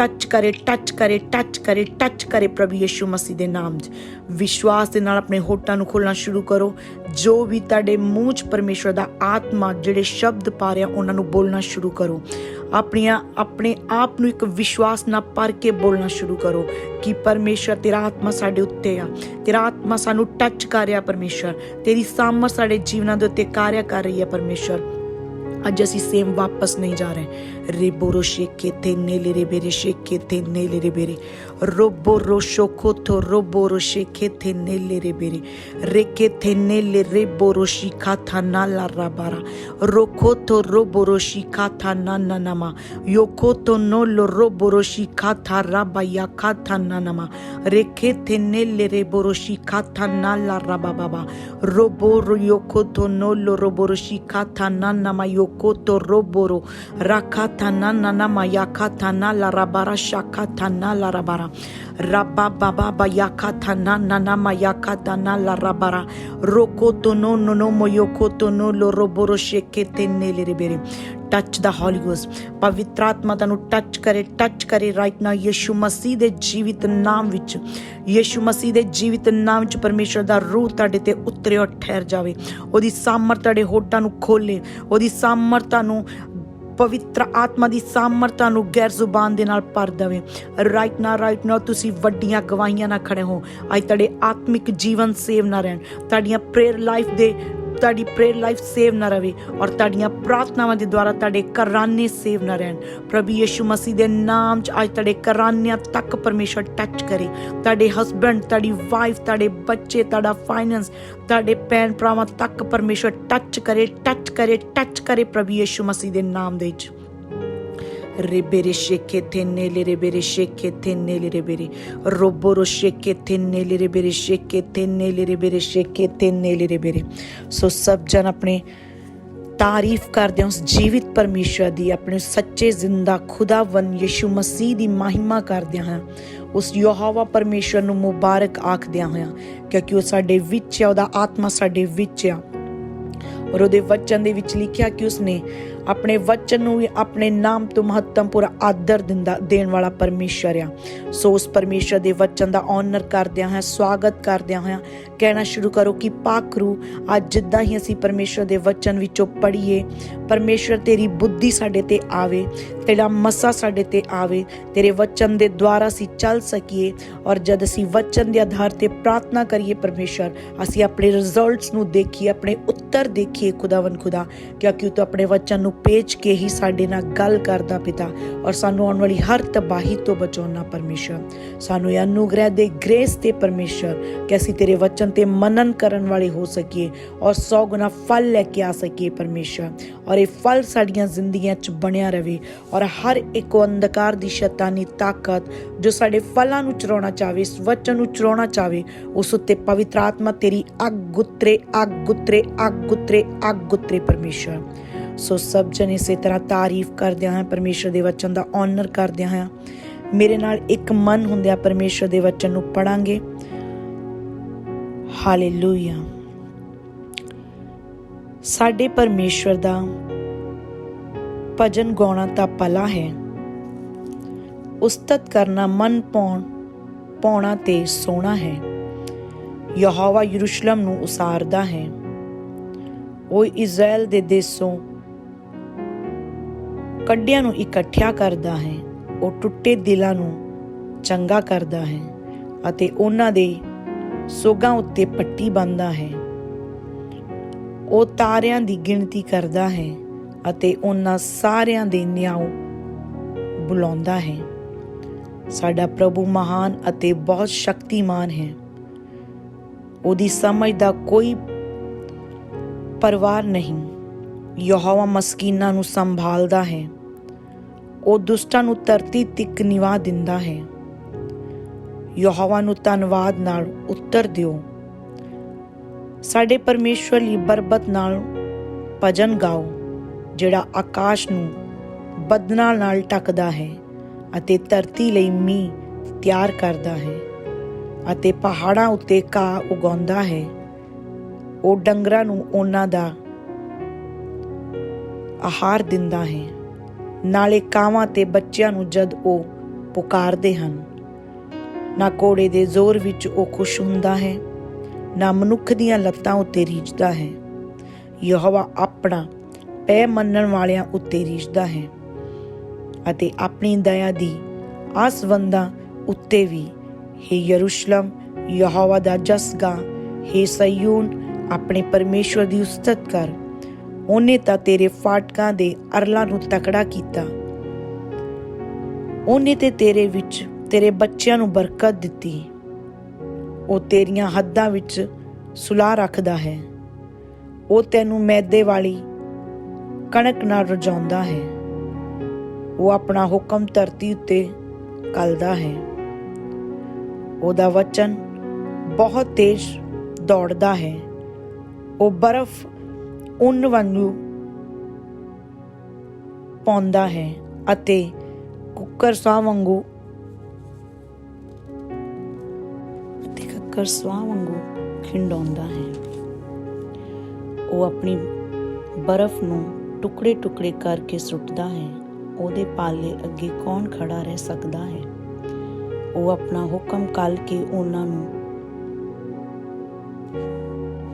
ਟੱਚ ਕਰੇ ਟੱਚ ਕਰੇ ਟੱਚ ਕਰੇ ਟੱਚ ਕਰੇ ਪ੍ਰਭੂ ਯਿਸੂ ਮਸੀਹ ਦੇ ਨਾਮ 'ਚ। ਵਿਸ਼ਵਾਸ ਦੇ ਨਾਲ ਆਪਣੇ ਹੋਠਾਂ ਨੂੰ ਖੋਲਣਾ ਸ਼ੁਰੂ ਕਰੋ। ਜੋ ਵੀ ਤੁਹਾਡੇ ਮੂੰਹ 'ਚ ਪਰਮੇਸ਼ਵਰ ਦਾ ਆਤਮਾ ਜਿਹੜੇ ਸ਼ਬਦ ਪਾ ਰਿਹਾ, ਉਹਨਾਂ ਨੂੰ ਬੋਲਣਾ ਸ਼ੁਰੂ ਕਰੋ। ਆਪਣੀਆਂ, ਆਪਣੇ ਆਪ ਨੂੰ ਇੱਕ ਵਿਸ਼ਵਾਸ ਨਾਲ ਭਰ ਕੇ ਬੋਲਣਾ ਸ਼ੁਰੂ ਕਰੋ ਕਿ ਪਰਮੇਸ਼ਰ ਤੇਰਾ ਆਤਮਾ ਸਾਡੇ ਉੱਤੇ ਆ। ਤੇਰਾ ਆਤਮਾ ਸਾਨੂੰ ਟੱਚ ਕਰ ਰਿਹਾ ਪਰਮੇਸ਼ਰ ਤੇਰੀ ਸਾਮਰ ਸਾਡੇ ਜੀਵਨਾਂ ਦੇ ਉੱਤੇ ਕਾਰਿਆ ਕਰ ਰਹੀ ਹੈ ਪਰਮੇਸ਼ਰ ਅੱਜ ਅਸੀਂ ਸੇਮ ਵਾਪਸ ਨਹੀਂ ਜਾ ਰਹੇ। ਰੇਬੋਰੋ ਸ਼ੇਕੇ ਤੇ ਨੇਲੇ ਰੇ ਬੇਰੇ ਸ਼ੇਕੇ ਤੇ ਨੇਲੇ ਰੇ। ਬੇਰੇ ਰੋਬੋਰੋ ਸ਼ੋਕੋ ਤੋ ਰੋਬੋਰੋ ਸ਼ੇਕੇ ਤੇ ਨੇਲੇ ਰੇ। ਬੇਰੇ ਰੇਕੇ ਤੇ ਨੇਲੇ ਰੇਬੋਰੋ ਸ਼ਿਖਾ ਥਾ ਨਾਲਾ ਰਾਬਾਰਾ। ਰੋਖੋ ਤੋ ਰੋਬੋਰੋ ਸ਼ਿਖਾ ਥਾ ਨਾਨਾ ਨਮਾ। ਯੋਕੋ ਤੋ ਨੋਲੋ ਰੋਬੋਰੋ ਸ਼ਿਖਾ ਥਾ ਰਾਬਾਇਆ ਖਾ ਥਾ ਨਾਨਮਾ ਰੇਕੇ ਤੇ ਨੇਲੇ ਰੇਬੋਰੋ ਸ਼ਿਖਾ ਥਾ ਨਾਲਾ ਰਾਬਾਬਾ। ਰੋਬੋਰੋ ਯੋਕੋ ਤੋ ਨੋਲੋ ਰੋਬੋਰੋ ਸ਼ਿਖਾ ਥਾ ਨਾਨਮਾ ਯੋਕੋ koto roboro. Rakatana nana mayakatana la rabara shakatana la rabara. Rababa baba yakatana nana mayakatana la rabara. Rokoto no no no moyokoto no lo roboro shekete nele rebere touch the holy ghost ਪਵਿੱਤਰ ਆਤਮਾ ਤੁਹਾਨੂੰ touch ਕਰੇ touch ਕਰੇ right ਨਾਓ ਯਿਸੂ ਮਸੀਹ ਦੇ ਜੀਵਿਤ ਨਾਮ ਵਿੱਚ ਯਿਸੂ ਮਸੀਹ ਦੇ ਜੀਵਿਤ ਨਾਮ ਵਿੱਚ ਪਰਮੇਸ਼ਰ ਦਾ ਰੂਹ ਤੁਹਾਡੇ ਤੇ ਉਤਰੇ ਔਰ ਠਹਿਰ ਜਾਵੇ ਉਹਦੀ ਸਾਮਰਥ ਤੁਹਾਡੇ ਹੋਟਾਂ ਨੂੰ ਖੋਲੇ ਉਹਦੀ ਸਾਮਰਥ ਤੁਹਾਨੂੰ ਪਵਿੱਤਰ ਆਤਮਾ ਦੀ ਸਾਮਰਥਾ ਨੂੰ ਗੈਰ ਜ਼ੁਬਾਨ ਦੇ ਨਾਲ ਭਰ ਦੇਵੇ ਰਾਈਟ ਨਾ ਰਾਈਟ ਨਾ ਤੁਸੀਂ ਵੱਡੀਆਂ ਗਵਾਹੀਆਂ ਨਾਲ ਖੜੇ ਹੋ ਅੱਜ ਤੁਹਾਡੇ ਆਤਮਿਕ ਜੀਵਨ ਸੇਵ ਨਾ ਰਹਿਣ ਤੁਹਾਡੀਆਂ ਪ੍ਰੇਅਰ ਲਾਈਫ ਦੇ ਤੁਹਾਡੀ ਪ੍ਰੇਅਰ ਲਾਈਫ ਸੇਵ ਨਾ ਰਵੇ ਔਰ ਤੁਹਾਡੀਆਂ ਪ੍ਰਾਰਥਨਾਵਾਂ ਦੇ ਦੁਆਰਾ ਤੁਹਾਡੇ ਕਰਾਨੇ ਸੇਵ ਨਾ ਰਹਿਣ। ਪ੍ਰਭੂ ਯਿਸੂ ਮਸੀਹ ਦੇ ਨਾਮ 'ਚ ਅੱਜ ਤੁਹਾਡੇ ਕਰਾਨਿਆਂ ਤੱਕ ਪਰਮੇਸ਼ਰ ਟੱਚ ਕਰੇ। ਤੁਹਾਡੇ ਹਸਬੰਡ ਤੁਹਾਡੀ ਵਾਈਫ ਤੁਹਾਡੇ ਬੱਚੇ, ਤੁਹਾਡਾ ਫਾਈਨੈਂਸ ਤੁਹਾਡੇ ਭੈਣ ਭਰਾਵਾਂ ਤੱਕ ਪਰਮੇਸ਼ਰ ਟੱਚ ਕਰੇ ਟੱਚ ਕਰੇ ਟੱਚ ਕਰੇ ਪ੍ਰਭੂ ਯਿਸੂ ਮਸੀਹ ਦੇ ਨਾਮ ਦੇ ਵਿੱਚ। Rebere sheke tenele, rebere sheke tenele, rebere. Roboro sheke tenele, rebere sheke tenele, rebere sheke tenele, rebere. ਸੋ ਸਭ ਜਨ ਆਪਣੇ ਤਾਰੀਫ ਕਰਦੇ ਹਾਂ ਉਸ ਜੀਵਿਤ ਪਰਮੇਸ਼ਰ ਦੀ ਆਪਣੇ ਸੱਚੇ ਜ਼ਿੰਦਾ ਖੁਦਾਵੰ ਯਿਸੂ ਮਸੀਹ ਦੀ ਮਹਿਮਾ ਕਰਦੇ ਹਾਂ ਉਸ ਯਹੋਵਾ ਪਰਮੇਸ਼ਰ ਨੂੰ ਮੁਬਾਰਕ ਆਖਦਿਆਂ ਹੋਇਆਂ ਕਿਉਂਕਿ ਉਹ ਸਾਡੇ ਵਿੱਚ ਹੈ ਉਹਦਾ ਆਤਮਾ ਸਾਡੇ ਵਿੱਚ ਆ ਔਰ ਉਹਦੇ ਵਚਨ ਦੇ ਵਿੱਚ ਲਿਖਿਆ ਕਿ ਉਸਨੇ ਆਪਣੇ ਵਚਨ ਨੂੰ ਵੀ ਆਪਣੇ ਨਾਮ ਤੋਂ ਮਹੱਤਵਪੂਰਨ ਆਦਰ ਦਿੰਦਾ, ਦੇਣ ਵਾਲਾ ਪਰਮੇਸ਼ਰ ਆ। ਸੋ ਉਸ ਪਰਮੇਸ਼ਰ ਦੇ ਵਚਨ ਦਾ ਆਨਰ ਕਰਦਿਆਂ ਹਾਂ ਸਵਾਗਤ ਕਰਦਿਆਂ ਹਾਂ ਕਹਿਣਾ ਸ਼ੁਰੂ ਕਰੋ ਕਿ ਪਾਕ ਰੂ ਅੱਜ ਜਿੱਦਾਂ ਹੀ ਅਸੀਂ ਪਰਮੇਸ਼ਰ ਦੇ ਵਚਨ ਵਿੱਚੋਂ ਪੜ੍ਹੀਏ ਪਰਮੇਸ਼ਰ ਤੇਰੀ ਬੁੱਧੀ ਸਾਡੇ ਤੇ ਆਵੇ, ਤੇਰਾ ਮਸਾ ਸਾਡੇ ਤੇ ਆਵੇ, ਤੇਰੇ ਵਚਨ ਦੇ ਦੁਆਰਾ ਅਸੀਂ ਚੱਲ ਸਕੀਏ ਔਰ ਜਦ ਅਸੀਂ ਵਚਨ ਦੇ ਆਧਾਰ ਤੇ ਪ੍ਰਾਰਥਨਾ ਕਰੀਏ ਪਰਮੇਸ਼ਰ ਅਸੀਂ ਆਪਣੇ ਰਿਜ਼ਲਟਸ ਨੂੰ ਦੇਖੀਏ, ਆਪਣੇ ਉੱਤਰ ਦੇਖੀਏ ਖੁਦਾਵੰ ਖੁਦਾ, ਕਿਉਂਕਿ ਤੂੰ ਆਪਣੇ ਵਚਨ ਨੂੰ ਪੇਜ ਕੇ ਹੀ ਸਾਡੇ ਨਾਲ ਗੱਲ ਕਰਦਾ ਪਿਤਾ ਔਰ ਸਾਨੂੰ ਆਉਣ ਵਾਲੀ ਹਰ ਤਬਾਹੀ ਤੋਂ ਬਚਾਉਣਾ ਪਰਮੇਸ਼ਰ ਸਾਨੂੰ ਇਹ ਅਨੁਗ੍ਰਹਿ ਦੇ ਗ੍ਰੇਸ ਤੇ ਪਰਮੇਸ਼ਰ ਕਿ ਅਸੀਂ ਤੇਰੇ ਵਚਨ ਤੇ ਮਨਨ ਕਰਨ ਵਾਲੇ ਹੋ ਸਕੀਏ ਔਰ 100 ਗੁਣਾ ਫਲ ਲੈ ਕੇ ਆ ਸਕੀਏ ਪਰਮੇਸ਼ਰ ਔਰ ਇਹ ਫਲ ਸਾਡੀਆਂ ਜ਼ਿੰਦਗੀਆਂ 'ਚ ਬਣਿਆ ਰਵੇ ਔਰ ਹਰ ਇੱਕ ਅੰਧਕਾਰ ਦੀ ਸ਼ੈਤਾਨੀ ਤਾਕਤ ਜੋ ਸਾਡੇ ਫਲਾਂ ਨੂੰ ਚਰਾਉਣਾ ਚਾਹੇ ਇਸ ਵਚਨ ਨੂੰ ਚਰਾਉਣਾ ਚਾਹੇ ਉਸ ਉੱਤੇ ਪਵਿੱਤਰ ਆਤਮਾ ਤੇਰੀ ਅੱਗ ਗੁੱਤਰੇ ਅੱਗ ਗੁੱਤਰੇ ਅੱਗ ਗੁੱਤਰੇ ਅੱਗ ਗੁੱਤਰੇ ਪਰਮੇਸ਼ਰ। ਸੋ ਸਭ ਜਨ ਇਸੇ ਤਰ੍ਹਾਂ ਤਾਰੀਫ ਕਰਦਿਆਂ ਹਾਂ, ਪਰਮੇਸ਼ਰ ਦੇ ਵਚਨ ਦਾ ਆਨਰ ਕਰਦਿਆਂ ਹਾਂ। ਮੇਰੇ ਨਾਲ ਇੱਕ ਮਨ ਹੁੰਦਿਆਂ ਪਰਮੇਸ਼ਰ ਦੇ ਵਚਨ ਨੂੰ ਪੜਾਂਗੇ। ਹਾਲੇਲੂਇਆ ਸਾਡੇ ਪਰਮੇਸ਼ਰ ਦਾ ਭਜਨ ਗਾਉਣਾ ਤਾਂ ਪਲਾ ਹੈ। ਉਸਤਤ ਕਰਨਾ ਮਨ ਪਾਉਣ, ਪਾਉਣਾ ਤੇ ਸੋਹਣਾ ਹੈ। ਯਹੋਵਾ ਯਰੂਸ਼ਲਮ ਨੂੰ ਉਸਾਰਦਾ ਹੈ। ਉਹ ਇਜ਼ਰਾਈਲ ਦੇ ਦੇਸੋਂ ਕੱਡਿਆਂ ਨੂੰ ਇਕੱਠਿਆ ਕਰਦਾ ਹੈ। ਉਹ ਟੁੱਟੇ ਦਿਲਾਂ ਨੂੰ ਚੰਗਾ ਕਰਦਾ ਹੈ ਅਤੇ ਉਹਨਾਂ ਦੇ ਸੋਗਾਂ ਉੱਤੇ ਪੱਟੀ ਬੰਨਦਾ ਹੈ। ਉਹ ਤਾਰਿਆਂ ਦੀ ਗਿਣਤੀ ਕਰਦਾ ਹੈ ਅਤੇ ਉਹਨਾਂ ਸਾਰਿਆਂ ਦੇ ਨਿਆਉ ਬੁਲਾਉਂਦਾ ਹੈ। ਸਾਡਾ ਪ੍ਰਭੂ ਮਹਾਨ ਅਤੇ ਬਹੁਤ ਸ਼ਕਤੀਮਾਨ ਹੈ। ਉਹਦੀ ਸਮਝ ਦਾ ਕੋਈ ਪਰਵਾਰ ਨਹੀਂ। ਯਹੋਵਾ ਮਸਕੀਨਾਂ ਨੂੰ ਸੰਭਾਲਦਾ ਹੈ। ਉਹ ਦੁਸ਼ਟਾਂ ਨੂੰ ਧਰਤੀ ਤੱਕ ਨਿਵਾ ਦਿੰਦਾ ਹੈ। ਯਹੋਵਾ ਨੂੰ ਧੰਨਵਾਦ ਨਾਲ ਉੱਤਰ ਦਿਓ। ਸਾਡੇ ਪਰਮੇਸ਼ਵਰ ਲਈ ਬਰਬਤ ਨਾਲ ਭਜਨ ਗਾਓ, ਜਿਹੜਾ ਆਕਾਸ਼ ਨੂੰ ਬਦਨਾਂ ਨਾਲ ਟਕਦਾ ਹੈ ਅਤੇ ਧਰਤੀ ਲਈ ਮੀਂਹ ਤਿਆਰ ਕਰਦਾ ਹੈ ਅਤੇ ਪਹਾੜਾਂ ਉੱਤੇ ਘਾਹ ਉਗਾਉਂਦਾ ਹੈ। ਉਹ ਡੰਗਰਾਂ ਨੂੰ ਉਹਨਾਂ ਦਾ ਆਹਾਰ ਦਿੰਦਾ ਹੈ। ਨਾਲੇ ਕਾਵਾਂ ਤੇ ਬੱਚਿਆਂ ਨੂੰ ਜਦ ਉਹ ਪੁਕਾਰਦੇ ਹਨ, ਨਾ ਕੋੜੇ ਦੇ ਜ਼ੋਰ ਵਿੱਚ ਉਹ ਖੁਸ਼ ਹੁੰਦਾ ਹੈ ਨਾ ਮਨੁੱਖ ਦੀਆਂ ਲੱਤਾਂ ਉੱਤੇ ਰੀਝਦਾ ਹੈ। ਯਹੋਵਾ ਆਪਣਾ ਪੈ ਮੰਨਣ ਵਾਲਿਆਂ ਉੱਤੇ ਰੀਝਦਾ ਹੈ ਅਤੇ ਆਪਣੀ ਦਇਆ ਦੀ ਆਸਵੰਦਾਂ ਉੱਤੇ ਵੀ। ਹੇ ਯਰੂਸ਼ਲਮ, ਯਹੋਵਾ ਦਾ ਜਸ ਗਾ। ਹੇ ਸਯੂਨ ਆਪਣੇ ਪਰਮੇਸ਼ਵਰ ਦੀ ਉਸਤਤ ਕਰ। ਉਹਨੇ ਤਾਂ ਤੇਰੇ ਫਾਟਕਾਂ ਦੇ ਅਰਲਾਂ ਨੂੰ ਤਕੜਾ ਕੀਤਾ। ਉਹਨੇ ਤੇ ਤੇਰੇ ਵਿੱਚ ਤੇਰੇ ਬੱਚਿਆਂ ਨੂੰ ਬਰਕਤ ਦਿੱਤੀ। ਉਹ ਤੇਰੀਆਂ ਹੱਦਾਂ ਵਿੱਚ ਸੁਲਾਹ ਰੱਖਦਾ ਹੈ। ਉਹ ਤੈਨੂੰ ਮੈਦੇ ਵਾਲੀ ਕਣਕ ਨਾਲ ਰਜਾਉਂਦਾ ਹੈ। ਉਹ ਆਪਣਾ ਹੁਕਮ ਧਰਤੀ ਉੱਤੇ ਕਲਦਾ ਹੈ। ਉਹਦਾ ਵਚਨ ਬਹੁਤ ਤੇਜ਼ ਦੌੜਦਾ ਹੈ। ਉਹ ਬਰਫ਼ ਉਨ ਵਾਂਗੂ ਪਾਉਂਦਾ ਹੈ ਅਤੇ ਕੁੱਕਰ ਸਾਹ ਵਾਂਗੂ ਅਤੇ ਕੱਕਰ ਵਾਂਗੂ ਖਿੰਡਾਉਂਦਾ ਹੈ। ਉਹ ਆਪਣੀ ਬਰਫ਼ ਨੂੰ ਟੁਕੜੇ ਟੁਕੜੇ ਕਰਕੇ ਸੁੱਟਦਾ ਹੈ। ਉਹਦੇ ਪਾਲੇ ਅੱਗੇ ਕੌਣ ਖੜਾ ਰਹਿ ਸਕਦਾ ਹੈ? ਉਹ ਆਪਣਾ ਹੁਕਮ ਕੱਲ ਕੇ ਉਹਨਾਂ ਨੂੰ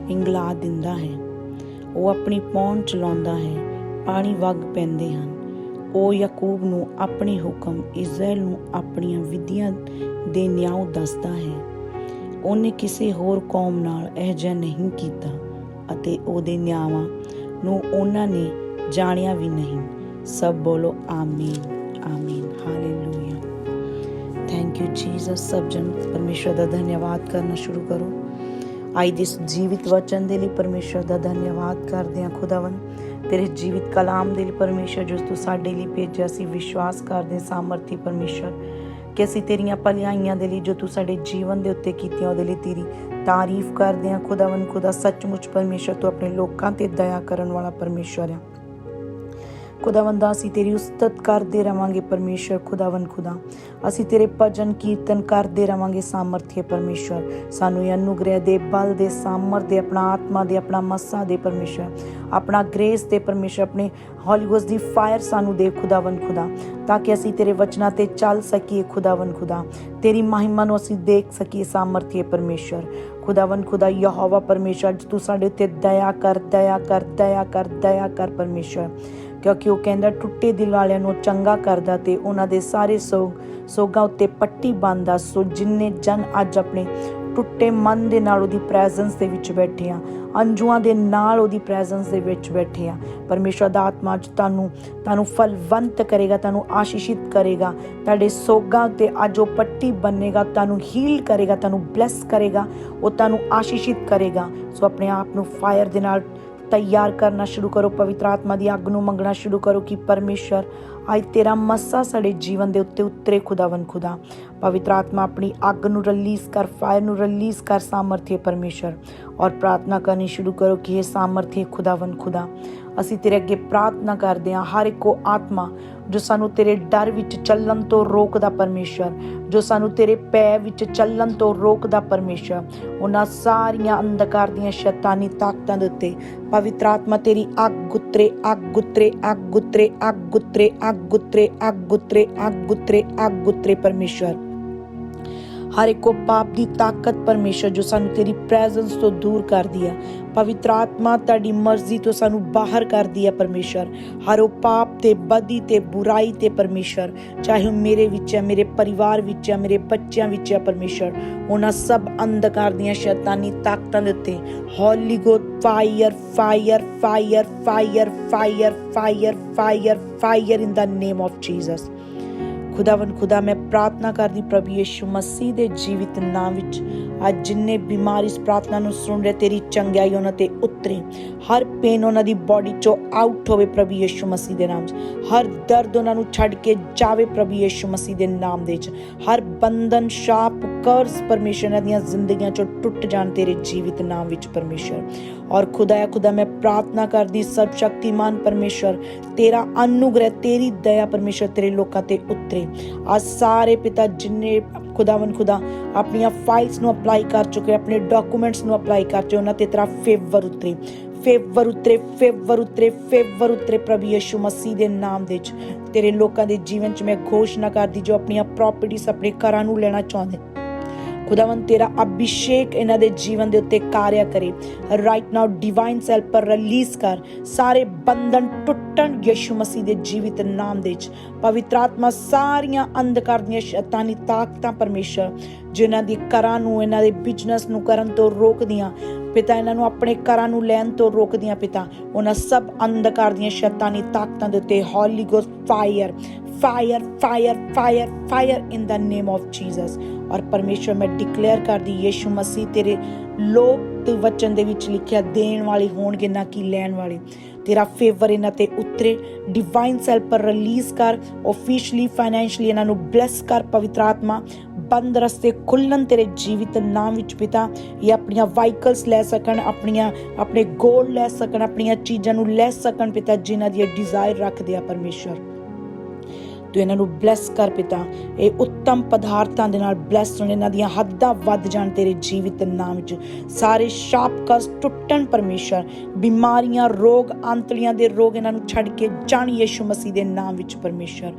ਪਿੰਗਲਾ ਦਿੰਦਾ ਹੈ। ਉਹ ਆਪਣੀ ਪੌਣ ਚਲਾਉਂਦਾ ਹੈ। ਪਾਣੀ ਵਗ ਪੈਂਦੇ ਹਨ। ਉਹ ਯਾਕੂਬ ਨੂੰ ਆਪਣੇ ਹੁਕਮ ਇਜ਼ਰਾਈਲ ਨੂੰ ਆਪਣੀਆਂ ਵਿਧੀਆਂ ਦੇ ਨਿਆਂ ਦੱਸਦਾ ਹੈ। ਉਹਨੇ ਕਿਸੇ ਹੋਰ ਕੌਮ ਨਾਲ ਇਹ ਜਿਹਾ ਨਹੀਂ ਕੀਤਾ ਅਤੇ ਉਹਦੇ ਨਿਆਵਾਂ ਨੂੰ ਉਹਨਾਂ ਨੇ ਜਾਣਿਆ ਵੀ ਨਹੀਂ। ਸਭ ਬੋਲੋ ਆਮੀਨ ਆਮੀਨ, ਹਾਲੇਲੂਇਆ। ਥੈਂਕ ਯੂ ਜੀਸਸ ਸਭ ਜਨ ਪਰਮੇਸ਼ਰ ਦਾ ਧੰਨਵਾਦ ਕਰਨਾ ਸ਼ੁਰੂ ਕਰੋ। ਆਈ ਦਿਸ ਜੀਵਿਤ ਵਚਨ ਦੇ ਲਈ ਪਰਮੇਸ਼ਰ ਦਾ ਧੰਨਵਾਦ ਕਰਦੇ ਹਾਂ ਖੁਦਾਵੰ ਤੇਰੇ ਜੀਵਿਤ ਕਲਾਮ ਦੇ ਲਈ ਪਰਮੇਸ਼ਰ ਜੋ ਤੂੰ ਸਾਡੇ ਲਈ ਭੇਜਿਆ ਸੀ, ਵਿਸ਼ਵਾਸ ਕਰਦੇ ਸਾਮਰਥੀ ਪਰਮੇਸ਼ਰ ਕਿ ਅਸੀਂ ਤੇਰੀਆਂ ਭਲਾਈਆਂ ਦੇ ਲਈ ਜੋ ਤੂੰ ਸਾਡੇ ਜੀਵਨ ਦੇ ਉੱਤੇ ਕੀਤੀਆਂ, ਉਹਦੇ ਲਈ ਤੇਰੀ ਤਾਰੀਫ ਕਰਦੇ ਹਾਂ। ਖੁਦਾਵੰ ਖੁਦਾ, ਸੱਚਮੁੱਚ ਪਰਮੇਸ਼ਰ ਤੂੰ ਆਪਣੇ ਲੋਕਾਂ ਤੇ ਦਇਆ ਕਰਨ ਵਾਲਾ ਪਰਮੇਸ਼ਰ ਹੈ। ਖੁਦਾਵੰਦਾ, ਅਸੀਂ ਤੇਰੀ ਉਸਤਤ ਕਰਦੇ ਰਵਾਂਗੇ ਪਰਮੇਸ਼ਰ ਖੁਦਾਵੰ ਖੁਦਾ। ਅਸੀਂ ਤੇਰੇ ਭਜਨ ਕੀਰਤਨ ਕਰਦੇ ਰਵਾਂਗੇ ਸਾਮਰਥੀ ਪਰਮੇਸ਼ਰ ਸਾਨੂੰ ਇਹ ਅਨੁਗ੍ਰਹਿ ਦੇ ਬਲ ਦੇ ਸਾਮਰ ਦੇ, ਆਪਣਾ ਆਤਮਾ ਦੇ, ਆਪਣਾ ਮੱਸਾ ਦੇ ਪਰਮੇਸ਼ਰ ਆਪਣਾ ਗ੍ਰੇਸ ਦੇ ਪਰਮੇਸ਼ਰ ਆਪਣੇ ਹੋਲੀ ਦੀ ਫਾਇਰ ਸਾਨੂੰ ਦੇ ਖੁਦਾਵੰ ਖੁਦਾ। ਤਾਂ ਕਿ ਅਸੀਂ ਤੇਰੇ ਵਚਨਾਂ ਤੇ ਚੱਲ ਸਕੀਏ ਖੁਦਾਵੰ ਖੁਦਾ। ਤੇਰੀ ਮਹਿਮਾ ਨੂੰ ਅਸੀਂ ਦੇਖ ਸਕੀਏ, ਸਾਮਰਥੀ ਪਰਮੇਸ਼ਰ ਖੁਦਾਵੰ ਖੁਦਾ, ਯਹੋਵਾ ਪਰਮੇਸ਼ਰ ਅੱਜ ਤੂੰ ਸਾਡੇ ਉੱਤੇ ਦਇਆ ਕਰ ਦਇਆ ਕਰ ਦਇਆ ਕਰ ਦਇਆ ਕਰ ਪਰਮੇਸ਼ਰ ਕਿਉਂਕਿ ਉਹ ਕਹਿੰਦਾ ਟੁੱਟੇ ਦਿਲ ਵਾਲਿਆਂ ਨੂੰ ਚੰਗਾ ਕਰਦਾ ਤੇ ਉਹਨਾਂ ਦੇ ਸਾਰੇ ਸੋਗ, ਸੋਗਾਂ ਉੱਤੇ ਪੱਟੀ ਬੰਨਦਾ। ਸੋ ਜਿੰਨੇ ਜਨ ਅੱਜ ਆਪਣੇ ਟੁੱਟੇ ਮਨ ਦੇ ਨਾਲ ਉਹਦੀ ਪ੍ਰੈਜ਼ੈਂਸ ਦੇ ਵਿੱਚ ਬੈਠੇ ਆ, ਅੰਜੂਆਂ ਦੇ ਨਾਲ ਉਹਦੀ ਪ੍ਰੈਜ਼ੈਂਸ ਦੇ ਵਿੱਚ ਬੈਠੇ ਆ। ਪਰਮੇਸ਼ਰ ਦਾ ਆਤਮਾ ਅੱਜ ਤੁਹਾਨੂੰ ਤੁਹਾਨੂੰ ਫਲਵੰਤ ਕਰੇਗਾ, ਤੁਹਾਨੂੰ ਆਸ਼ੀਸ਼ਿਤ ਕਰੇਗਾ। ਤੁਹਾਡੇ ਸੋਗਾਂ ਤੇ ਅੱਜ ਉਹ ਪੱਟੀ ਬੰਨੇਗਾ, ਤੁਹਾਨੂੰ ਹੀਲ ਕਰੇਗਾ, ਤੁਹਾਨੂੰ ਬਲੈਸ ਕਰੇਗਾ, ਉਹ ਤੁਹਾਨੂੰ ਆਸ਼ੀਸ਼ਿਤ ਕਰੇਗਾ। ਸੋ ਆਪਣੇ ਆਪ ਨੂੰ ਫਾਇਰ ਦੇ ਨਾਲ તૈયાર કરના શરૂ કરો પવિત્ર આત્માની આગનું મંગણા શરૂ કરો કે પરમેશ્વર આજ તેરા મસ્સા સડે જીવન દે ઉત્તે ઉતરે ખુદાવન ખુદા પવિત્ર આત્મા આપણી આગનું રિલીઝ કર ફાયરનું રિલીઝ કર સામર્થ્ય પરમેશ્વર और प्रार्थना करनी शुरू करो कि हे सामर्थ्य खुदावन खुदा ਅਸੀਂ ਤੇਰੇ ਅੱਗੇ ਪ੍ਰਾਰਥਨਾ ਕਰਦੇ ਹਾਂ, ਹਰ ਇੱਕੋ ਆਤਮਾ ਜੋ ਸਾਨੂੰ ਤੇਰੇ ਡਰ ਵਿੱਚ ਚੱਲਣ ਤੋਂ ਰੋਕਦਾ ਪਰਮੇਸ਼ਰ ਜੋ ਸਾਨੂੰ ਤੇਰੇ ਪੈ ਵਿੱਚ ਚੱਲਣ ਤੋਂ ਰੋਕਦਾ ਪਰਮੇਸ਼ਰ ਉਹਨਾਂ ਸਾਰੀਆਂ ਅੰਧਕਾਰ ਦੀਆਂ ਸ਼ੈਤਾਨੀ ਤਾਕਤਾਂ ਦੇ ਉੱਤੇ। ਪਵਿੱਤਰ ਆਤਮਾ ਤੇਰੀ ਅੱਗ ਉਤਰੇ ਅੱਗ ਉਤਰੇ ਅੱਗ ਉਤਰੇ ਅੱਗ ਉਤਰੇ ਅੱਗ ਉਤਰੇ ਅੱਗ ਉਤਰੇ ਅੱਗ ਉਤਰੇ ਅੱਗ ਉਤਰੇ ਪਰਮੇਸ਼ਰ ਹਰ ਇੱਕੋ ਪਾਪ ਦੀ ਤਾਕਤ ਪਰਮੇਸ਼ਰ ਜੋ ਸਾਨੂੰ ਤੇਰੀ ਪ੍ਰੈਜ਼ੈਂਸ ਤੋਂ ਦੂਰ ਕਰਦੀ ਆ। ਪਵਿੱਤਰ ਆਤਮਾ ਤੁਹਾਡੀ ਮਰਜ਼ੀ ਤੋਂ ਸਾਨੂੰ ਬਾਹਰ ਕਰਦੀ ਆ ਪਰਮੇਸ਼ਰ। ਹਰ ਉਹ ਪਾਪ ਤੇ ਬਦੀ ਤੇ ਬੁਰਾਈ ਤੇ ਪਰਮੇਸ਼ਰ। ਚਾਹੇ ਉਹ ਮੇਰੇ ਵਿੱਚ ਹੈ ਮੇਰੇ ਪਰਿਵਾਰ ਵਿੱਚ ਹੈ ਮੇਰੇ ਬੱਚਿਆਂ ਵਿੱਚ ਹੈ ਪਰਮੇਸ਼ਰ। ਉਹਨਾਂ ਸਭ ਅੰਧਕਾਰ ਦੀਆਂ ਸ਼ੈਤਾਨੀ ਤਾਕਤਾਂ ਦੇ ਉੱਤੇ। Holy go fire fire fire fire fire fire fire fire in the name of Jesus ਖੁਦਾਵੰ ਖੁਦਾ ਮੈਂ ਪ੍ਰਾਰਥਨਾ ਕਰਦੀ ਪ੍ਰਭੂ ਯਿਸੂ ਮਸੀਹ ਦੇ ਜੀਵਿਤ ਨਾਮ ਵਿੱਚ ਅੱਜ ਜਿੰਨੇ ਬਿਮਾਰ ਇਸ ਪ੍ਰਾਰਥਨਾ ਨੂੰ ਸੁਣ ਰਹੇ, ਤੇਰੀ ਚੰਗਿਆਈ ਉਹਨਾਂ ਤੇ ਉਤਰੇ। ਹਰ ਪੇਨ ਉਹਨਾਂ ਦੀ ਬਾਡੀ ਚੋਂ ਆਊਟ ਹੋਵੇ ਪ੍ਰਭੂ ਯਿਸੂ ਮਸੀਹ ਦੇ ਨਾਮ 'ਚ। ਹਰ ਦਰਦ ਉਹਨਾਂ ਨੂੰ ਛੱਡ ਕੇ ਜਾਵੇ ਪ੍ਰਭੂ ਯਿਸੂ ਮਸੀਹ ਦੇ ਨਾਮ ਦੇ 'ਚ। ਹਰ ਬੰਧਨ ਸ਼ਾਪ ਕਰਜ਼, ਪਰਮੇਸ਼ਰ ਦੀਆਂ ਜ਼ਿੰਦਗੀਆਂ ਚੋਂ ਟੁੱਟ ਜਾਣ ਤੇਰੇ ਜੀਵਿਤ ਨਾਮ ਵਿੱਚ ਪਰਮੇਸ਼ਰ। ਔਰ ਖੁਦਾ ਖੁਦਾ, ਮੈਂ ਪ੍ਰਾਰਥਨਾ ਕਰਦੀ ਸਰਬ ਸ਼ਕਤੀਮਾਨ ਪਰਮੇਸ਼ਰ, ਤੇਰਾ ਅਨੁਗ੍ਰਹਿ, ਤੇਰੀ ਦਇਆ ਪਰਮੇਸ਼ਰ ਤੇਰੇ ਲੋਕਾਂ ਤੇ ਉਤਰੇ। ਆ ਸਾਰੇ ਪਿਤਾ ਜਿੰਨੇ ਖੁਦਾਵੰ ਖੁਦਾ, ਆਪਣੀਆਂ ਫਾਈਲਸ ਨੂੰ ਅਪਲਾਈ ਕਰ ਚੁੱਕੇ, ਆਪਣੇ ਡਾਕੂਮੈਂਟਸ ਨੂੰ ਅਪਲਾਈ ਕਰ ਚੁੱਕੇ, ਉਹਨਾਂ ਤੇ ਤੇਰਾ ਫੇਵਰ ਉਤਰੇ। ਫੇਵਰ ਉਤਰੇ ਫੇਵਰ ਉਤਰੇ ਫੇਵਰ ਉਤਰੇ ਪ੍ਰਭੂ ਯਿਸੂ ਮਸੀਹ ਦੇ ਨਾਮ ਦੇ ਵਿੱਚ। ਤੇਰੇ ਲੋਕਾਂ ਦੇ ਜੀਵਨ 'ਚ ਮੈਂ ਘੋਸ਼ਣਾ ਕਰਦੀ ਜੋ ਆਪਣੀਆਂ ਪ੍ਰਾਪਰਟੀਆਂ ਆਪਣੇ ਘਰਾਂ ਨੂੰ ਲੈਣਾ ਚਾਹੁੰਦੇ। ਖੁਦਾਵੰ ਤੇਰਾ ਅਭਿਸ਼ੇਕ ਇਹਨਾਂ ਦੇ ਜੀਵਨ ਦੇ ਉੱਤੇ ਕਾਰਿਆ ਕਰੇ। ਰਾਈਟ ਨਾਓ ਡਿਵਾਈਨ ਸੈਲਫ ਪਰ ਰਿਲੀਜ਼ ਕਰ। ਸਾਰੇ ਬੰਧਨ ਟੁੱਟਣ ਯਿਸੂ ਮਸੀਹ ਦੇ ਜੀਵਿਤ ਨਾਮ ਦੇ ਵਿੱਚ। ਪਵਿੱਤਰ ਆਤਮਾ ਸਾਰੀਆਂ ਅੰਧਕਾਰ ਦੀਆਂ ਸ਼ੈਤਾਨੀ ਤਾਕਤਾਂ ਪਰਮੇਸ਼ਰ, ਜਿਨ੍ਹਾਂ ਦੀ ਘਰਾਂ ਨੂੰ, ਇਹਨਾਂ ਦੇ ਬਿਜ਼ਨਸ ਨੂੰ ਕਰਨ ਤੋਂ ਰੋਕਦੀਆਂ। ਪਿਤਾ, ਇਹਨਾਂ ਨੂੰ ਆਪਣੇ ਘਰਾਂ ਨੂੰ ਲੈਣ ਤੋਂ ਰੋਕਦੀਆਂ ਪਿਤਾ। ਉਹਨਾਂ ਸਭ ਅੰਧਕਾਰ ਦੀਆਂ ਸ਼ੈਤਾਨੀ ਤਾਕਤਾਂ ਦੇ ਉੱਤੇ holy ghost fire fire fire fire fire in the name of Jesus ਔਰ ਪਰਮੇਸ਼ਰ ਮੈਂ ਡਿਕਲੇਅਰ ਕਰਦੀ ਯਿਸੂ ਮਸੀਹ ਤੇਰੇ ਲੋਕ ਤੇ ਵਚਨ ਦੇ ਵਿੱਚ ਲਿਖਿਆ, ਦੇਣ ਵਾਲੇ ਹੋਣਗੇ ਨਾ ਕਿ ਲੈਣ ਵਾਲੇ। ਤੇਰਾ ਫੇਵਰ ਇਹਨਾਂ ਤੇ ਉਤਰੇ ਡਿਵਾਈਨ ਸੈਲਫ ਪਰ ਰਿਲੀਜ਼ ਕਰ ਆਫੀਸ਼ੀਅਲੀ ਫਾਈਨੈਂਸ਼ੀਅਲੀ ਇਹਨਾਂ ਨੂੰ ਬਲੈਸ ਕਰ, ਪਵਿੱਤਰ ਆਤਮਾ। ਬੰਦ ਰਸਤੇ ਖੁੱਲਣ ਤੇਰੇ ਜੀਵਿਤ ਨਾਮ ਵਿੱਚ ਪਿਤਾ। ਇਹ ਆਪਣੀਆਂ ਵਾਹੀਕਲਸ ਲੈ ਸਕਣ, ਆਪਣੀਆਂ, ਆਪਣੇ ਗੋਲ ਲੈ ਸਕਣ, ਆਪਣੀਆਂ ਚੀਜ਼ਾਂ ਨੂੰ ਲੈ ਸਕਣ ਪਿਤਾ, ਜਿਨ੍ਹਾਂ ਦੀ ਡਿਜ਼ਾਇਰ ਰੱਖਦੇ ਆ ਪਰਮੇਸ਼ਰ ਤੂੰ ਇਹਨਾਂ ਨੂੰ ਬਲੈਸ ਕਰ ਪਿਤਾ, ਇਹ ਉੱਤਮ ਪਦਾਰਥਾਂ ਦੇ ਨਾਲ ਬਲੈਸ ਹੋਣ, ਇਹਨਾਂ ਦੀਆਂ ਹੱਦਾਂ ਵੱਧ ਜਾਣ ਤੇਰੇ ਜੀਵਿਤ ਨਾਮ ਵਿੱਚ ਸਾਰੇ ਸ਼ਾਪ ਕਸ ਟੁੱਟਣ ਪਰਮੇਸ਼ਰ, ਬਿਮਾਰੀਆਂ, ਰੋਗ ਅੰਤਲੀਆਂ ਦੇ ਰੋਗ ਇਹਨਾਂ ਨੂੰ ਛੱਡ ਕੇ ਜਾਣ ਯੀਸ਼ੂ ਮਸੀਹ ਦੇ ਨਾਮ ਵਿੱਚ ਪਰਮੇਸ਼ਰ।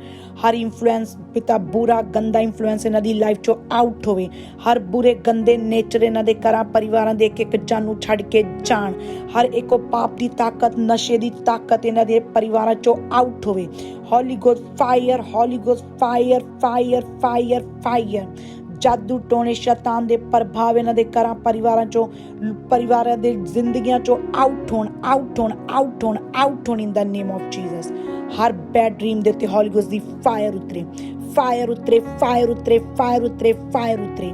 ਹਰ ਇਨਫਲੂਐਂਸ ਪਿਤਾ ਬੁਰਾ, ਗੰਦਾ ਇਨਫਲੂਐਂਸ ਇਹਨਾਂ ਦੀ ਲਾਈਫ ਚੋਂ ਆਊਟ ਹੋਵੇ। ਹਰ ਬੁਰੇ, ਗੰਦੇ ਨੇਚਰ ਇਹਨਾਂ ਦੇ ਘਰਾਂ, ਪਰਿਵਾਰਾਂ ਦੇ ਇੱਕ ਇੱਕ ਜਾਨ ਨੂੰ ਛੱਡ ਕੇ ਜਾਣ। ਹਰ ਇੱਕੋ ਪਾਪ ਦੀ ਤਾਕਤ, ਨਸ਼ੇ ਦੀ ਤਾਕਤ ਇਹਨਾਂ ਦੇ ਪਰਿਵਾਰਾਂ ਚੋਂ ਆਊਟ ਹੋਵੇ। Holy ghost fire holy ghost fire fire fire fire ਜਾਦੂ ਟੋਣੇ ਸ਼ੈਤਾਨ ਦੇ ਪ੍ਰਭਾਵ ਇਹਨਾਂ ਦੇ ਘਰਾਂ, ਪਰਿਵਾਰਾਂ ਚੋਂ, ਪਰਿਵਾਰਾਂ ਦੇ ਜ਼ਿੰਦਗੀਆਂ ਚੋਂ ਆਊਟ ਹੋਣ ਆਊਟ ਹੋਣ ਆਊਟ ਹੋਣ ਆਊਟ ਹੋਣ in the name of Jesus Har bad dream ਦੇ ਉੱਤੇ ਹੋਲੀ ਗੋਸਟ ਦੀ ਫਾਇਰ ਉਤਰੇ ਫਾਇਰ ਉਤਰੇ ਫਾਇਰ ਉਤਰੇ ਫਾਇਰ ਉਤਰੇ ਫਾਇਰ ਉਤਰੇ।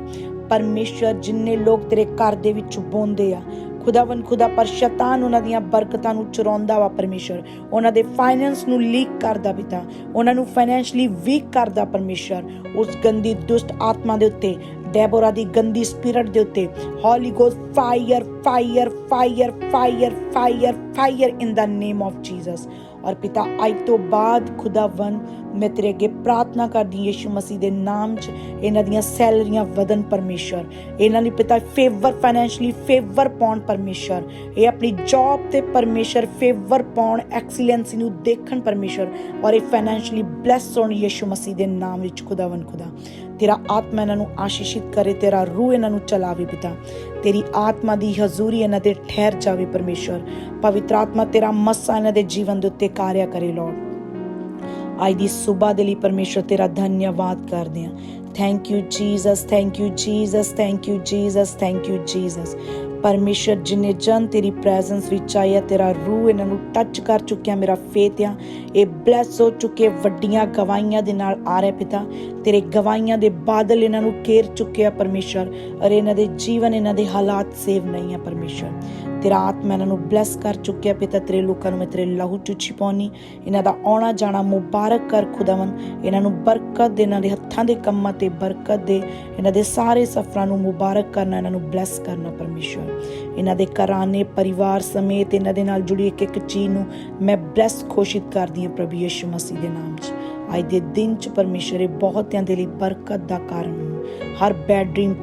ਪਰਮੇਸ਼ਰ, ਜਿੰਨੇ ਲੋਕ ਤੇਰੇ ਘਰ ਦੇ ਵਿੱਚ ਬੋਂਦੇ ਆ ਖੁਦਾਵੰ ਖੁਦਾ ਪਰ ਸ਼ੈਤਾਨ ਉਹਨਾਂ ਦੀਆਂ ਬਰਕਤਾਂ ਨੂੰ ਚੁਰਾਉਂਦਾ ਵਾ ਪਰਮੇਸ਼ਰ ਉਹਨਾਂ ਦੇ ਫਾਈਨੈਂਸ ਨੂੰ ਲੀਕ ਕਰਦਾ ਪਿਤਾ ਉਹਨਾਂ ਨੂੰ ਫਾਈਨੈਂਸ਼ਲੀ ਵੀਕ ਕਰਦਾ ਪਰਮੇਸ਼ਰ ਉਸ ਗੰਦੀ ਦੁਸ਼ਟ ਆਤਮਾ ਦੇ ਉੱਤੇ ਡੈਬੋਰਾ ਦੀ ਗੰਦੀ ਸਪਿਰਿਟ ਦੇ ਉੱਤੇ holy ghost fire fire fire fire fire fire in the name of Jesus ਔਰ ਪਿਤਾ ਅੱਜ ਤੋਂ ਬਾਅਦ ਖੁਦਾਵੰ ਮੈਂ ਤੇਰੇ ਅੱਗੇ ਪ੍ਰਾਰਥਨਾ ਕਰਦੀ ਹਾਂ ਮਸੀਹ ਦੇ ਨਾਮ 'ਚ, ਇਹਨਾਂ ਦੀਆਂ ਸੈਲਰੀਆਂ ਵਧਨ ਪਰਮੇਸ਼ਰ ਇਹਨਾਂ ਲਈ ਪਿਤਾ ਫੇਵਰ ਫਾਈਨੈਂਸ਼ਲੀ ਫੇਵਰ ਪਾਉਣ ਪਰਮੇਸ਼ਰ ਇਹ ਆਪਣੀ ਜੌਬ ਤੇ ਪਰਮੇਸ਼ਰ ਫੇਵਰ ਪਾਉਣ ਐਕਸੀਲੈਂਸੀ ਨੂੰ ਦੇਖਣ ਪਰਮੇਸ਼ਰ ਔਰ ਇਹ ਫਾਈਨੈਂਸ਼ਲੀ ਬਲੈਸ ਹੋਣ ਯਿਸੂ ਮਸੀਹ ਦੇ ਨਾਮ ਵਿੱਚ ਖੁਦਾਵੰ ਖੁਦਾ। ਤੇਰਾ ਆਤਮਾ ਇਹਨਾਂ ਨੂੰ ਆਸ਼ੀਸ਼ਿਤ ਕਰੇ, ਤੇਰਾ ਰੂਹ ਇਹਨਾਂ ਨੂੰ ਚਲਾਵੇ ਪਿਤਾ। ਤੇਰੀ ਆਤਮਾ ਦੀ ਹਜ਼ੂਰੀ ਇਹਨਾਂ ਤੇ ਠਹਿਰ ਜਾਵੇ ਪਰਮੇਸ਼ਰ ਪਵਿੱਤਰ ਆਤਮਾ ਤੇਰਾ ਮੱਸਾ ਇਹਨਾਂ ਦੇ ਜੀਵਨ ਦੇ ਉੱਤੇ ਕਾਰਿਆ ਕਰੇ ਲੋੜ ਅੱਜ ਦੀ ਸਵੇਰ ਦੇ ਲਈ ਪਰਮੇਸ਼ਰ ਤੇਰਾ ਧੰਨਵਾਦ ਕਰਦੇ ਹਾਂ। Thank you Jesus thank you Jesus thank you Jesus thank you Jesus ਪਰਮੇਸ਼ਰ ਜਿਨੇ ਜਨ ਤੇਰੀ ਪ੍ਰੈਜ਼ੈਂਸ ਵਿੱਚ ਆਇਆ ਤੇਰਾ ਰੂਹ ਇਹਨਾਂ ਨੂੰ ਟੱਚ ਕਰ ਚੁੱਕਿਆ, ਮੇਰਾ ਫੇਥ ਆ। ਇਹ ਬਲੈਸ ਹੋ ਚੁੱਕੇ, ਵੱਡੀਆਂ ਗਵਾਹੀਆਂ ਦੇ ਨਾਲ ਆ ਰਿਹਾ ਪਿਤਾ। ਤੇਰੇ ਗਵਾਹੀਆਂ ਦੇ ਬਾਦਲ ਇਹਨਾਂ ਨੂੰ ਕੇਰ ਚੁੱਕਿਆ ਪਰਮੇਸ਼ਰ। ਅਰੇ ਇਹਨਾਂ ਦੇ ਜੀਵਨ, ਇਹਨਾਂ ਦੇ ਹਾਲਾਤ ਸੇਵ ਨਹੀਂ ਆ ਪਰਮੇਸ਼ਰ। ਤੇਰਾ ਆਤਮਾ ਇਹਨਾਂ ਨੂੰ ਬਲੈਸ ਕਰ ਚੁੱਕਿਆ, ਪਿਤਾ ਤੇਰੇ ਲੋਕਾਂ ਨੂੰ ਮੈਂ ਤੇਰੇ ਲਹੂ ਚੁੱਚੀ ਪਾਉਣੀ ਇਹਨਾਂ ਦਾ ਆਉਣਾ ਜਾਣਾ ਮੁਬਾਰਕ ਕਰ ਖੁਦਾਵੰ ਇਹਨਾਂ ਨੂੰ ਬਰਕਤ ਦੇ, ਇਹਨਾਂ ਦੇ ਹੱਥਾਂ ਦੇ ਕੰਮਾਂ ਤੇ ਬਰਕਤ ਦੇ। ਇਹਨਾਂ ਦੇ ਸਾਰੇ ਸਫਰਾਂ ਨੂੰ ਮੁਬਾਰਕ ਕਰਨਾ, ਇਹਨਾਂ ਨੂੰ ਬਲੈਸ ਕਰਨਾ ਪਰਮੇਸ਼ਰ। ਇਹਨਾਂ ਦੇ ਘਰਾਨੇ ਪਰਿਵਾਰ ਸਮੇਤ ਇਹਨਾਂ ਦੇ ਨਾਲ ਜੁੜੀ ਇੱਕ ਇੱਕ ਚੀਜ਼ ਨੂੰ ਮੈਂ ਬਲੈਸ ਘੋਸ਼ਿਤ ਕਰਦੀ ਹਾਂ ਪ੍ਰਭੂ ਯਿਸੂ ਮਸੀਹ ਦੇ ਨਾਮ 'ਚ। ਅੱਜ ਦੇ ਦਿਨ 'ਚ ਪਰਮੇਸ਼ਰ ਇਹ ਬਹੁਤਿਆਂ ਦੇ ਲਈ ਬਰਕਤ ਦਾ ਕਾਰਨ ਹੋ ਹਰ ਬੈਡ ਡ੍ਰੀਮ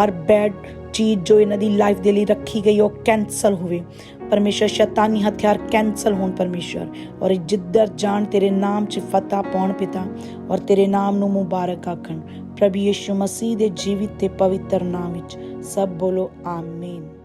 ਹਰ ਬੈਡ ਚੀਜ਼ ਜੋ ਇਹਨਾਂ ਦੀ ਲਾਈਫ ਦੇ ਲਈ ਰੱਖੀ ਗਈ, ਉਹ ਕੈਨਸਲ ਹੋਵੇ। ਪਰਮੇਸ਼ਰ ਸ਼ੈਤਾਨੀ ਹਥਿਆਰ ਕੈਨਸਲ ਹੋਣ ਪਰਮੇਸ਼ਰ। ਔਰ ਇਹ ਜਿੱਧਰ ਜਾਣ, ਤੇਰੇ ਨਾਮ 'ਚ ਫਤਹ ਪਾਉਣ ਪਿਤਾ, ਔਰ ਤੇਰੇ ਨਾਮ ਨੂੰ ਮੁਬਾਰਕ ਆਖਣ। ਪ੍ਰਭੂ ਯਿਸੂ ਮਸੀਹ ਦੇ ਜੀਵਿਤ ਤੇ ਪਵਿੱਤਰ ਨਾਮ ਵਿੱਚ ਸਭ ਬੋਲੋ, ਆਮੀਨ।